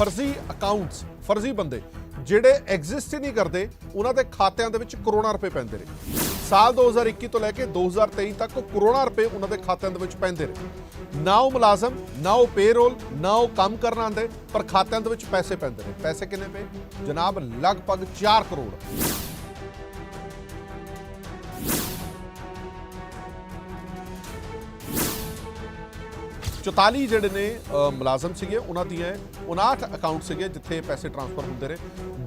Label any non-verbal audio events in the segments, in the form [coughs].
ਫਰਜ਼ੀ ਅਕਾਊਂਟਸ ਫਰਜ਼ੀ ਬੰਦੇ, ਜਿਹੜੇ ਐਗਜ਼ਿਸਟ ਹੀ ਨਹੀਂ ਕਰਦੇ, ਉਹਨਾਂ ਦੇ ਖਾਤਿਆਂ ਦੇ ਵਿੱਚ ਕਰੋੜਾਂ ਰੁਪਏ ਪੈਂਦੇ ਰਹੇ ਸਾਲ 2021 ਤੋਂ ਲੈ ਕੇ 2023 ਤੱਕ ਕਰੋੜਾਂ ਰੁਪਏ ਉਹਨਾਂ ਦੇ ਖਾਤਿਆਂ ਦੇ ਵਿੱਚ ਪੈਂਦੇ ਰਹੇ ਨਾ ਉਹ ਮੁਲਾਜ਼ਮ, ਨਾ ਉਹ ਪੇਰੋਲ ਨਾ ਉਹ ਕੰਮ ਕਰਨ ਆਉਂਦੇ, ਪਰ ਖਾਤਿਆਂ ਦੇ ਵਿੱਚ ਪੈਸੇ ਪੈਂਦੇ ਨੇ। ਪੈਸੇ ਕਿੰਨੇ ਪਏ? ਜਨਾਬ, ਲਗਭਗ 4 ਕਰੋੜ। 44 ਜਿਹੜੇ ਨੇ ਮੁਲਾਜ਼ਮ ਸੀਗੇ, ਉਹਨਾਂ ਦੀਆਂ 59 ਅਕਾਊਂਟ ਸੀਗੇ, ਜਿੱਥੇ ਪੈਸੇ ਟ੍ਰਾਂਸਫਰ ਹੁੰਦੇ ਨੇ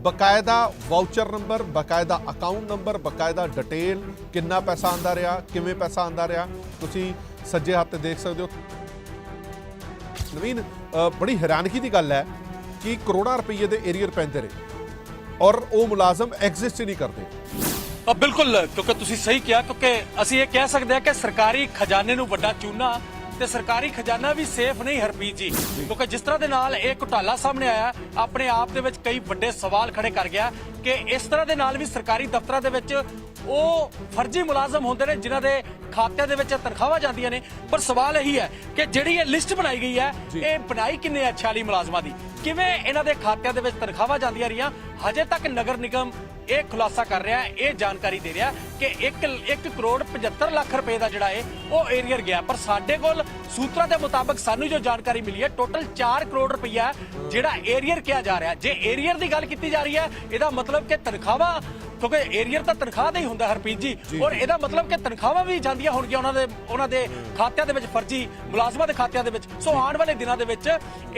ਬਕਾਇਦਾ ਵਾਊਚਰ ਨੰਬਰ ਬਕਾਇਦਾ ਅਕਾਊਂਟ ਨੰਬਰ ਬਕਾਇਦਾ ਡਿਟੇਲ ਕਿੰਨਾ ਪੈਸਾ ਆਂਦਾ ਰਿਹਾ, ਕਿਵੇਂ ਪੈਸਾ ਆਂਦਾ ਰਿਹਾ, ਤੁਸੀਂ ਸੱਜੇ ਹੱਥ ਤੇ ਦੇਖ ਸਕਦੇ ਹੋ। ਨਵੀਨ ਬੜੀ ਹੈਰਾਨਗੀ ਦੀ ਗੱਲ ਹੈ ਕਿ ਕਰੋੜਾਂ ਰੁਪਏ ਦੇ ਏਰੀਅਰ ਪੈਂਦੇ ਰਹੇ ਔਰ ਉਹ ਮੁਲਾਜ਼ਮ ਐਗਜ਼ਿਸਟ ਹੀ ਨਹੀਂ ਕਰਦੇ। ਬਿਲਕੁਲ, ਕਿਉਂਕਿ ਤੁਸੀਂ ਸਹੀ ਕਿਹਾ, ਕਿਉਂਕਿ ਅਸੀਂ ਇਹ ਕਹਿ ਸਕਦੇ ਹਾਂ ਕਿ ਸਰਕਾਰੀ ਖਜ਼ਾਨੇ ਨੂੰ ਵੱਡਾ ਚੂਨਾ ਤੇ ਸਰਕਾਰੀ ਖਜ਼ਾਨਾ ਵੀ ਸੇਫ ਨਹੀਂ ਹਰਪੀਤ ਜੀ। ਕਿਉਂਕਿ ਜਿਸ ਤਰ੍ਹਾਂ ਦੇ ਨਾਲ ਇਹ ਘੁਟਾਲਾ ਸਾਹਮਣੇ ਆਇਆ ਆਪਣੇ ਆਪ ਦੇ ਵਿੱਚ ਕਈ ਵੱਡੇ ਸਵਾਲ ਖੜੇ ਕਰ ਗਿਆ ਕਿ ਇਸ ਤਰ੍ਹਾਂ ਦੇ ਨਾਲ ਵੀ ਸਰਕਾਰੀ ਦਫ਼ਤਰਾਂ ਦੇ ਵਿੱਚ ਉਹ ਫਰਜ਼ੀ ਮੁਲਾਜ਼ਮ ਹੁੰਦੇ ਨੇ ਜਿਨ੍ਹਾਂ ਦੇ ਖਾਤਿਆਂ ਦੇ ਵਿੱਚ ਤਨਖਾਹਾਂ ਜਾਂਦੀਆਂ ਨੇ। ਪਰ ਸਵਾਲ ਇਹੀ ਹੈ ਕਿ ਜਿਹੜੀ ਇਹ ਲਿਸਟ ਬਣਾਈ ਗਈ ਹੈ ਇਹ ਬਣਾਈ ਕਿੰਨੇ ਆ 46 ਮੁਲਾਜ਼ਮਾਂ ਦੀ? ਕਿਵੇਂ ਇਹਨਾਂ ਦੇ ਖਾਤਿਆਂ ਦੇ ਵਿੱਚ ਤਨਖਾਹਾਂ ਜਾਂਦੀਆਂ ਰਹੀਆਂ? ਹਜੇ ਤੱਕ ਨਗਰ ਨਿਗਮ ਇਹ ਖੁਲਾਸਾ ਕਰ ਰਿਹਾ, ਇਹ ਜਾਣਕਾਰੀ ਦੇ ਰਿਹਾ ਕਿ 1 1 ਕਰੋੜ 75 ਲੱਖ ਰੁਪਏ ਦਾ ਜਿਹੜਾ ਹੈ ਉਹ ਏਰੀਅਰ ਗਿਆ। ਪਰ ਸਾਡੇ ਕੋਲ ਸੂਤਰਾਂ ਦੇ ਮੁਤਾਬਕ ਸਾਨੂੰ ਜੋ ਜਾਣਕਾਰੀ ਮਿਲੀ ਹੈ, ਟੋਟਲ 4 ਕਰੋੜ ਰੁਪਈਆ ਜਿਹੜਾ ਏਰੀਅਰ ਕਿਹਾ ਜਾ ਰਿਹਾ। ਜੇ ਏਰੀਅਰ ਦੀ ਗੱਲ ਕੀਤੀ ਜਾ ਰਹੀ ਹੈ, ਇਹਦਾ ਮਤਲਬ ਕਿ ਤਨਖਾਹਾਂ ਕਿਉਂਕਿ ਏਰੀਅਰ ਤਾਂ ਤਨਖਾਹ ਦਾ ਹੀ ਹੁੰਦਾ ਹਰਪ੍ਰੀਤ ਜੀ। ਔਰ ਇਹਦਾ ਮਤਲਬ ਕਿ ਤਨਖਾਹਾਂ ਵੀ ਜਾਂਦੀਆਂ ਹੋਣਗੀਆਂ ਉਹਨਾਂ ਦੇ ਉਹਨਾਂ ਦੇ ਖਾਤਿਆਂ ਦੇ ਵਿੱਚ ਫਰਜ਼ੀ ਮੁਲਾਜ਼ਮਾਂ ਦੇ ਖਾਤਿਆਂ ਦੇ ਵਿੱਚ। ਸੋ ਆਉਣ ਵਾਲੇ ਦਿਨਾਂ ਦੇ ਵਿੱਚ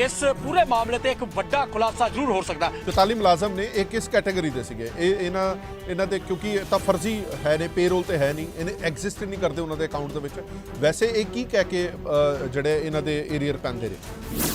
ਇਸ ਪੂਰੇ ਮਾਮਲੇ ਤੇ ਇੱਕ ਵੱਡਾ ਖੁਲਾਸਾ ਜ਼ਰੂਰ ਹੋ ਸਕਦਾ। 44 ਮੁਲਾਜ਼ਮ ਨੇ ਇਹ ਕਿਸ ਕੈਟਾਗਰੀ ਦੇ ਸੀਗੇ? ਇਹ ਇਹਨਾਂ ਇਹਨਾਂ ਦੇ ਕਿਉਂਕਿ ਇਹ ਤਾਂ ਫਰਜ਼ੀ ਹੈ ਨੇ ਪੇਰੋਲ ਤੇ ਹੈ ਨਹੀਂ ਇਹਨੇ ਐਗਜ਼ਿਸਟ ਨਹੀਂ ਕਰਦੇ ਉਹਨਾਂ ਦੇ ਅਕਾਊਂਟ ਦੇ ਵਿੱਚ। ਵੈਸੇ ਇਹ ਕੀ ਕਹਿ ਕੇ ਜਿਹੜੇ ਇਹਨਾਂ ਦੇ ਏਰੀਅਰ ਪੈਂਦੇ ਨੇ?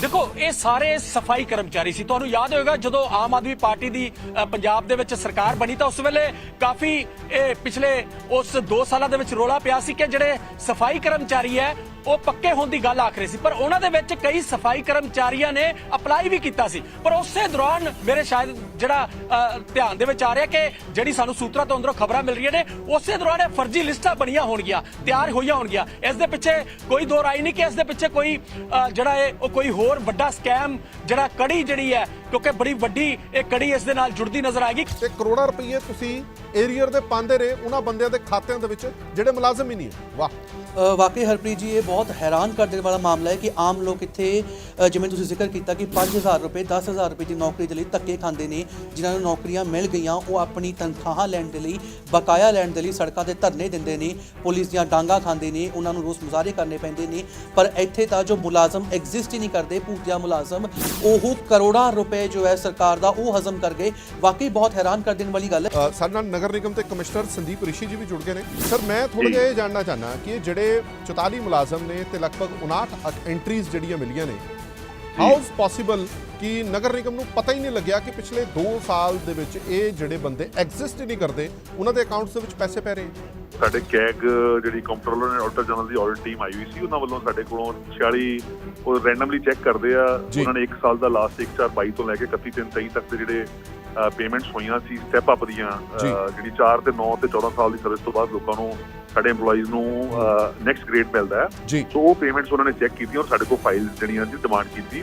ਦੇਖੋ ਇਹ ਸਾਰੇ ਸਫ਼ਾਈ ਕਰਮਚਾਰੀ ਸੀ। ਤੁਹਾਨੂੰ ਯਾਦ ਹੋਵੇਗਾ ਜਦੋਂ ਆਮ ਆਦਮੀ ਪਾਰਟੀ ਦੀ ਪੰਜਾਬ ਦੇ ਵਿੱਚ ਸਰਕਾਰ ਬਣੀ ਤਾਂ ਉਸ ਵੇਲੇ ਕਾਫੀ, ਇਹ ਪਿਛਲੇ ਉਸ 2 ਸਾਲਾਂ ਦੇ ਵਿੱਚ ਰੋਲਾ ਪਿਆ ਸੀ ਕਿ ਜਿਹੜੇ ਸਫ਼ਾਈ ਕਰਮਚਾਰੀ ਹੈ, ਉਹ ਪੱਕੇ ਹੋਣ ਦੀ ਗੱਲ ਆਖ ਰਹੇ ਸੀ। ਪਰ ਉਹਨਾਂ ਦੇ ਵਿੱਚ ਕਈ ਸਫ਼ਾਈ ਕਰਮਚਾਰੀਆਂ ਨੇ ਅਪਲਾਈ ਵੀ ਕੀਤਾ ਸੀ। ਪਰ ਉਸੇ ਦੌਰਾਨ ਮੇਰੇ ਸ਼ਾਇਦ ਜਿਹੜਾ ਧਿਆਨ ਦੇ ਵਿੱਚ ਆ ਰਿਹਾ ਕਿ ਜਿਹੜੀ ਸਾਨੂੰ ਸੂਤਰਾਂ ਤੋਂ ਅੰਦਰੋਂ ਖਬਰਾਂ ਮਿਲ ਰਹੀਆਂ ਨੇ, ਉਸੇ ਦੌਰਾਨ ਇਹ ਫਰਜ਼ੀ ਲਿਸਟਾਂ ਬਣੀਆਂ ਹੋਣਗੀਆਂ, ਤਿਆਰ ਹੋਈਆਂ ਹੋਣਗੀਆਂ। ਇਸ ਦੇ ਪਿੱਛੇ ਕੋਈ ਦੋ ਰਾਈ ਨਹੀਂ ਕਿ ਇਸ ਦੇ ਪਿੱਛੇ ਕੋਈ ਜਿਹੜਾ ਹੈ ਉਹ ਕੋਈ ਹੋਰ ਵੱਡਾ ਸਕੈਮ ਜਿਹੜਾ ਕੜੀ ਜਿਹੜੀ ਹੈ, ਕਿਉਂਕਿ ਬੜੀ ਵੱਡੀ ਇਹ ਕੜੀ ਇਸ ਦੇ ਨਾਲ ਜੁੜਦੀ ਨਜ਼ਰ ਆਏਗੀ। ਤੇ ਕਰੋੜਾਂ ਰੁਪਏ ਤੁਸੀਂ ਏਰੀਅਰ ਦੇ ਪਾਉਂਦੇ ਰਹੇ ਉਹਨਾਂ ਬੰਦਿਆਂ ਦੇ ਖਾਤਿਆਂ ਦੇ ਵਿੱਚ ਜਿਹੜੇ ਮੁਲਾਜ਼ਮ ਹੀ ਨਹੀਂ ਹੈ। ਵਾਹ। ਵਾਕਈ ਹਰਪ੍ਰੀਤ ਜੀ ਇਹ ਬਹੁਤ ਹੈਰਾਨ ਕਰ ਦੇਣ ਵਾਲਾ ਮਾਮਲਾ ਹੈ ਕਿ ਆਮ ਲੋਕ ਇੱਥੇ ਅ, ਜਿਵੇਂ ਤੁਸੀਂ ਜ਼ਿਕਰ ਕੀਤਾ ਕਿ 5000 ਰੁਪਏ 10000 ਰੁਪਏ ਦੀ ਨੌਕਰੀ ਦੇ ਲਈ ਧੱਕੇ ਖਾਂਦੇ ਨੇ ਜਿਨ੍ਹਾਂ ਨੂੰ ਨੌਕਰੀਆਂ ਮਿਲ ਗਈਆਂ ਉਹ ਆਪਣੀ ਤਨਖਾਹਾਂ ਲੈਣ ਦੇ ਲਈ ਬਕਾਇਆ ਲੈਣ ਦੇ ਲਈ ਸੜਕਾਂ ਤੇ ਧਰਨੇ ਦਿੰਦੇ ਨੇ ਪੁਲਿਸ ਦੀਆਂ ਡਾਂਗਾ ਖਾਂਦੇ ਨੇ ਉਹਨਾਂ ਨੂੰ ਰੋਸ ਮੁਜ਼ਾਹਰੇ ਕਰਨੇ ਪੈਂਦੇ ਨੇ ਪਰ ਇੱਥੇ ਤਾਂ ਜੋ ਮੁਲਾਜ਼ਮ ਐਗਜ਼ਿਸਟ ਹੀ ਨਹੀਂ ਕਰਦੇ ਭੂਤਿਆ ਮੁਲਾਜ਼ਮ ਉਹ ਕਰੋੜਾਂ ਰੁਪਏ ਜੋ ਹੈ ਸਰਕਾਰ ਦਾ ਉਹ ਹਜ਼ਮ ਕਰ ਗਏ। ਵਾਕਈ ਬਹੁਤ ਹੈਰਾਨ ਕਰ ਦੇਣ ਵਾਲੀ ਗੱਲ ਹੈ। ਅ, ਸਾਡੇ ਨਾਲ ਨਗਰ ਨਿਗਮ ਦੇ ਕਮਿਸ਼ਨਰ ਸੰਦੀਪ ਰਿਸ਼ੀ ਜੀ ਵੀ ਜੁੜ ਗਏ ਨੇ ਸਰ ਮੈਂ ਥੋੜਾ ਜਿਹਾ ਇਹ ਜਾਣਨਾ ਚਾਹਨਾ ਕਿ ਇਹ ਜਿਹੜੇ 44 ਮੁਲਾਜ਼ਮ ਨੇ ਤੇ ਲਗਭਗ 59 ਐਂਟਰੀਜ਼ ਜਿਹੜੀਆਂ ਮਿਲੀਆਂ ਨੇ ਹਾਊ ਇਜ਼ ਪੋਸੀਬਲ ਕਿ ਨਗਰ ਨਿਗਮ ਨੂੰ ਪਤਾ ਹੀ ਨਹੀਂ ਲੱਗਿਆ ਕਿ ਪਿਛਲੇ 2 ਸਾਲ ਦੇ ਵਿੱਚ ਇਹ ਜਿਹੜੇ ਬੰਦੇ ਐਗਜ਼ਿਸਟ ਹੀ ਨਹੀਂ ਕਰਦੇ ਉਹਨਾਂ ਦੇ ਅਕਾਊਂਟਸ ਦੇ ਵਿੱਚ ਪੈਸੇ ਪੈ ਰਹੇ। ਸਾਡੇ ਕੈਗ ਜਿਹੜੀ ਕੰਪਟਰੋਲਰ ਨੇ ਆਡਿਟਰ ਜਨਰਲ ਦੀ ਆਡਿਟ ਟੀਮ ਆਈ ਹੋਈ ਸੀ ਉਹਨਾਂ ਵੱਲੋਂ ਸਾਡੇ ਕੋਲੋਂ 46 ਉਹ ਰੈਂਡਮਲੀ ਚੈੱਕ ਕਰਦੇ ਆ। ਉਹਨਾਂ ਨੇ 1 ਸਾਲ ਦਾ ਲਾਸਟ 1 4 22 ਤੋਂ ਲੈ ਕੇ 31 3 23 ਤੱਕ ਦੇ ਜਿਹੜੇ ਪੇਮੈਂਟਸ ਹੋਈਆਂ ਸੀ ਸਟੈਪ ਅਪ ਦੀਆਂ ਜਿਹੜੀ 4 ਤੇ 9 ਤੇ 14 ਸਾਲ ਦੀ ਸਰਵਿਸ ਤੋਂ ਬਾਅਦ ਲੋਕਾਂ ਨੂੰ ਸਾਡੇ EMPLOYEES ਨੂੰ ਨੈਕਸਟ ਗ੍ਰੇਡ ਮਿਲਦਾ ਹੈ। ਸੋ ਉਹ ਪੇਮੈਂਟਸ ਉਹਨਾਂ ਨੇ ਚੈੱਕ ਕੀਤੀਆਂ ਔਰ ਸਾਡੇ ਕੋਲ ਫਾਈਲਸ ਜਿਹੜੀਆਂ ਦੀ ਡਿਮਾਂਡ ਕੀਤੀ।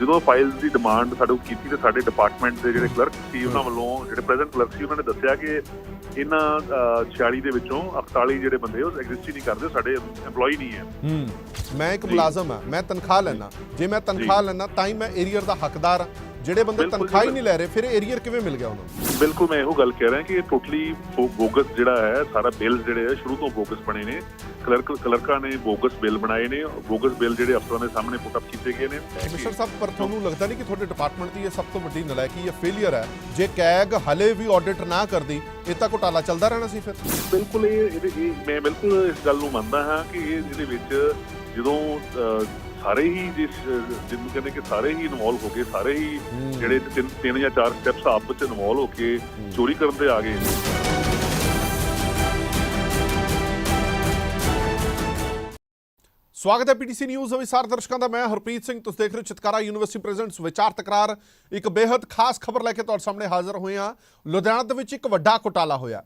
ਜਦੋਂ ਫਾਈਲਸ ਦੀ ਡਿਮਾਂਡ ਸਾਡੇ ਕੋਲ ਕੀਤੀ ਤੇ ਸਾਡੇ ਡਿਪਾਰਟਮੈਂਟ ਦੇ ਜਿਹੜੇ ਕਲਰਕ ਸੀ ਉਹਨਾਂ ਵੱਲੋਂ ਜਿਹੜੇ ਪ੍ਰੈਜ਼ੈਂਟ ਕਲਰਕ ਸੀ ਉਹਨਾਂ ਨੇ ਦੱਸਿਆ ਕਿ ਇਹਨਾਂ ਅਹ, 46 ਦੇ ਵਿੱਚੋਂ 48 ਜਿਹੜੇ ਬੰਦੇ ਉਹ ਐਗਜ਼ਿਸਟ ਹੀ ਨਹੀਂ ਕਰਦੇ ਸਾਡੇ EMPLOYEE ਨਹੀਂ ਹੈ। ਹੂੰ। ਮੈਂ ਇੱਕ ਮੁਲਾਜ਼ਮ ਆ ਮੈਂ ਤਨਖਾਹ ਲੈਣਾ ਜੇ ਮੈਂ ਤਨਖਾਹ ਲੈਣਾ ਤਾਂ ਹੀ ਮੈਂ ਏਰੀਅਰ ਦਾ ਹੱਕਦਾਰ ਹਾਂ। ਜਿਹੜੇ ਬੰਦੇ ਤਨਖਾਹ ਹੀ। ਨਹੀਂ ਲੈ ਰਹੇ ਫਿਰ ਏਰੀਅਰ ਕਿਵੇਂ ਮਿਲ ਗਿਆ ਉਹਨਾਂ ਨੂੰ? ਬਿਲਕੁਲ ਮੈਂ ਇਹੋ ਗੱਲ ਕਹਿ ਰਿਹਾ ਕਿ ਇਹ ਟੋਟਲੀ ਬੋਗਸ ਜਿਹੜਾ ਹੈ ਸਾਰਾ ਬਿੱਲ ਜਿਹੜੇ ਆ ਸ਼ੁਰੂ ਤੋਂ ਬੋਗਸ ਬਣੇ ਨੇ। ਕਲਰਕ ਕਲਰਕਾਂ ਨੇ ਬੋਗਸ ਬਿੱਲ ਬਣਾਏ ਨੇ ਬੋਗਸ ਬਿੱਲ ਜਿਹੜੇ ਅਫਸਰਾਂ ਦੇ ਸਾਹਮਣੇ ਪੁੱਟ ਅਪ ਕੀਤੇ ਗਏ ਨੇ। ਕਮਿਸ਼ਨਰ ਸਾਹਿਬ ਪਰ ਤੁਹਾਨੂੰ ਲੱਗਦਾ ਨਹੀਂ ਕਿ ਤੁਹਾਡੇ ਡਿਪਾਰਟਮੈਂਟ ਦੀ ਇਹ ਸਭ ਤੋਂ ਵੱਡੀ ਨਲਾਇਕੀ ਜਾਂ ਫੇਲਿਅਰ ਹੈ? ਜੇ ਕੈਗ ਹਲੇ ਵੀ ਆਡਿਟ ਨਾ ਕਰਦੀ ਇਹ ਤਾਂ ਘੁਟਾਲਾ ਚੱਲਦਾ ਰਹਿਣਾ ਸੀ ਫਿਰ? ਬਿਲਕੁਲ ਇਹ ਮੈਂ ਬਿਲਕੁਲ ਇਸ ਗੱਲ ਨੂੰ ਮੰਨਦਾ ਹਾਂ ਕਿ ਇਹ ਜਿਹਦੇ ਵਿੱਚ ਜਦੋਂ ਸਾਰੇ ਹੀ ਜਿਸ ਜਿਹਨੂੰ ਕਹਿੰਦੇ ਕਿ ਸਾਰੇ ਹੀ ਇਨਵੋਲਵ ਹੋ ਗਏ ਸਾਰੇ ਹੀ। ਜਿਹੜੇ ਤਿੰਨ ਤਿੰਨ ਜਾਂ ਚਾਰ ਸਟੈਪਸ ਆਪਸ ਵਿੱਚ ਇਨਵੋਲਵ ਹੋ ਕੇ ਚੋਰੀ ਕਰਨ ਤੇ ਆ ਗਏ ਸਵਾਗਤ ਹੈ ਪੀਟੀਸੀ ਨਿਊਜ਼ ਵਿਸਾਰ ਦਰਸ਼ਕਾਂ ਦਾ। ਮੈਂ ਹਰਪ੍ਰੀਤ ਸਿੰਘ ਤੁਸੀਂ ਦੇਖ ਰਹੇ ਹੋ ਚਿਤਕਾਰਾ ਯੂਨੀਵਰਸਿਟੀ ਪ੍ਰੈਜ਼ੈਂਟਸ। ਵਿਚਾਰ ਤਕਰਾਰ ਇੱਕ ਬੇहद ਖਾਸ ਖਬਰ ਲੈ ਕੇ ਤੁਹਾਡੇ ਸਾਹਮਣੇ ਹਾਜ਼ਰ ਹੋਏ ਹਾਂ। ਲੁਧਿਆਣਾ ਦੇ ਵਿੱਚ ਇੱਕ ਵੱਡਾ ਘੁਟਾਲਾ ਹੋਇਆ।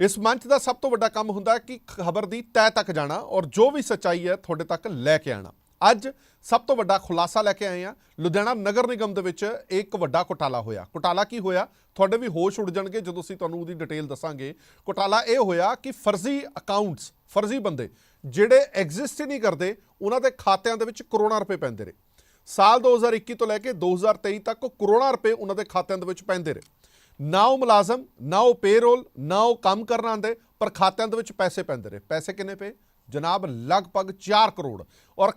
ਇਸ ਮੰਚ ਦਾ ਸਭ ਤੋਂ ਵੱਡਾ ਕੰਮ ਹੁੰਦਾ ਹੈ ਕਿ ਖਬਰ ਦੀ ਤੈ ਤੱਕ ਜਾਣਾ ਔਰ ਜੋ ਵੀ ਸੱਚਾਈ ਹੈ ਤੁਹਾਡੇ ਤੱਕ ਲੈ ਕੇ ਆਣਾ। ਅੱਜ ਸਭ ਤੋਂ ਵੱਡਾ ਖੁਲਾਸਾ ਲੈ ਕੇ ਆਏ ਆ ਲੁਧਿਆਣਾ ਨਗਰ ਨਿਗਮ ਦੇ ਵਿੱਚ ਇੱਕ ਵੱਡਾ ਘੁਟਾਲਾ ਹੋਇਆ। ਘੁਟਾਲਾ ਕੀ ਹੋਇਆ? ਤੁਹਾਡੇ ਵੀ ਹੋਸ਼ ਉੱਡ ਜਾਣਗੇ ਜਦੋਂ ਅਸੀਂ ਤੁਹਾਨੂੰ ਉਹਦੀ ਡਿਟੇਲ ਦੱਸਾਂਗੇ। ਘੁਟਾਲਾ ਇਹ ਹੋਇਆ ਕਿ ਫਰਜ਼ੀ ਅਕਾਊਂਟਸ ਫਰਜ਼ੀ ਬੰਦੇ ਜਿਹੜੇ ਐਗਜ਼ਿਸਟ ਹੀ ਨਹੀਂ ਕਰਦੇ, ਉਹਨਾਂ ਦੇ ਖਾਤਿਆਂ ਦੇ ਵਿੱਚ ਕਰੋੜਾਂ ਰੁਪਏ ਪੈਂਦੇ ਰਹੇ। ਸਾਲ 2021 ਤੋਂ ਲੈ ਕੇ 2023 ਤੱਕ ਕਰੋੜਾਂ ਰੁਪਏ ਉਹਨਾਂ ਦੇ ਖਾਤਿਆਂ ਦੇ ਵਿੱਚ ਪੈਂਦੇ ਰਹੇ। ਨਾ ਉਹ ਮੁਲਾਜ਼ਮ, ਨਾ ਉਹ ਪੇਰੋਲ ਨਾ ਉਹ ਕੰਮ ਕਰਨ ਆਉਂਦੇ, ਪਰ ਖਾਤਿਆਂ ਦੇ ਵਿੱਚ ਪੈਸੇ ਪੈਂਦੇ ਰਹੇ। ਪੈਸੇ ਕਿੰਨੇ ਪਏ? ਜਨਾਬ, ਲਗਭਗ 4 ਕਰੋੜ। ਔਰ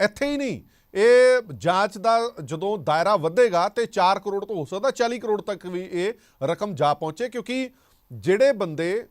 ਇੱਥੇ ਹੀ ਨਹੀਂ। ਇਹ ਜਾਂਚ ਦਾ ਜਦੋਂ ਦਾਇਰਾ ਵਧੇਗਾ ਤੇ 4 ਕਰੋੜ ਤੋਂ ਹੋ ਸਕਦਾ 40 ਕਰੋੜ ਤੱਕ ਵੀ ਇਹ ਰਕਮ ਜਾ ਪਹੁੰਚੇ, ਕਿਉਂਕਿ ਜਿਹੜੇ ਬੰਦੇ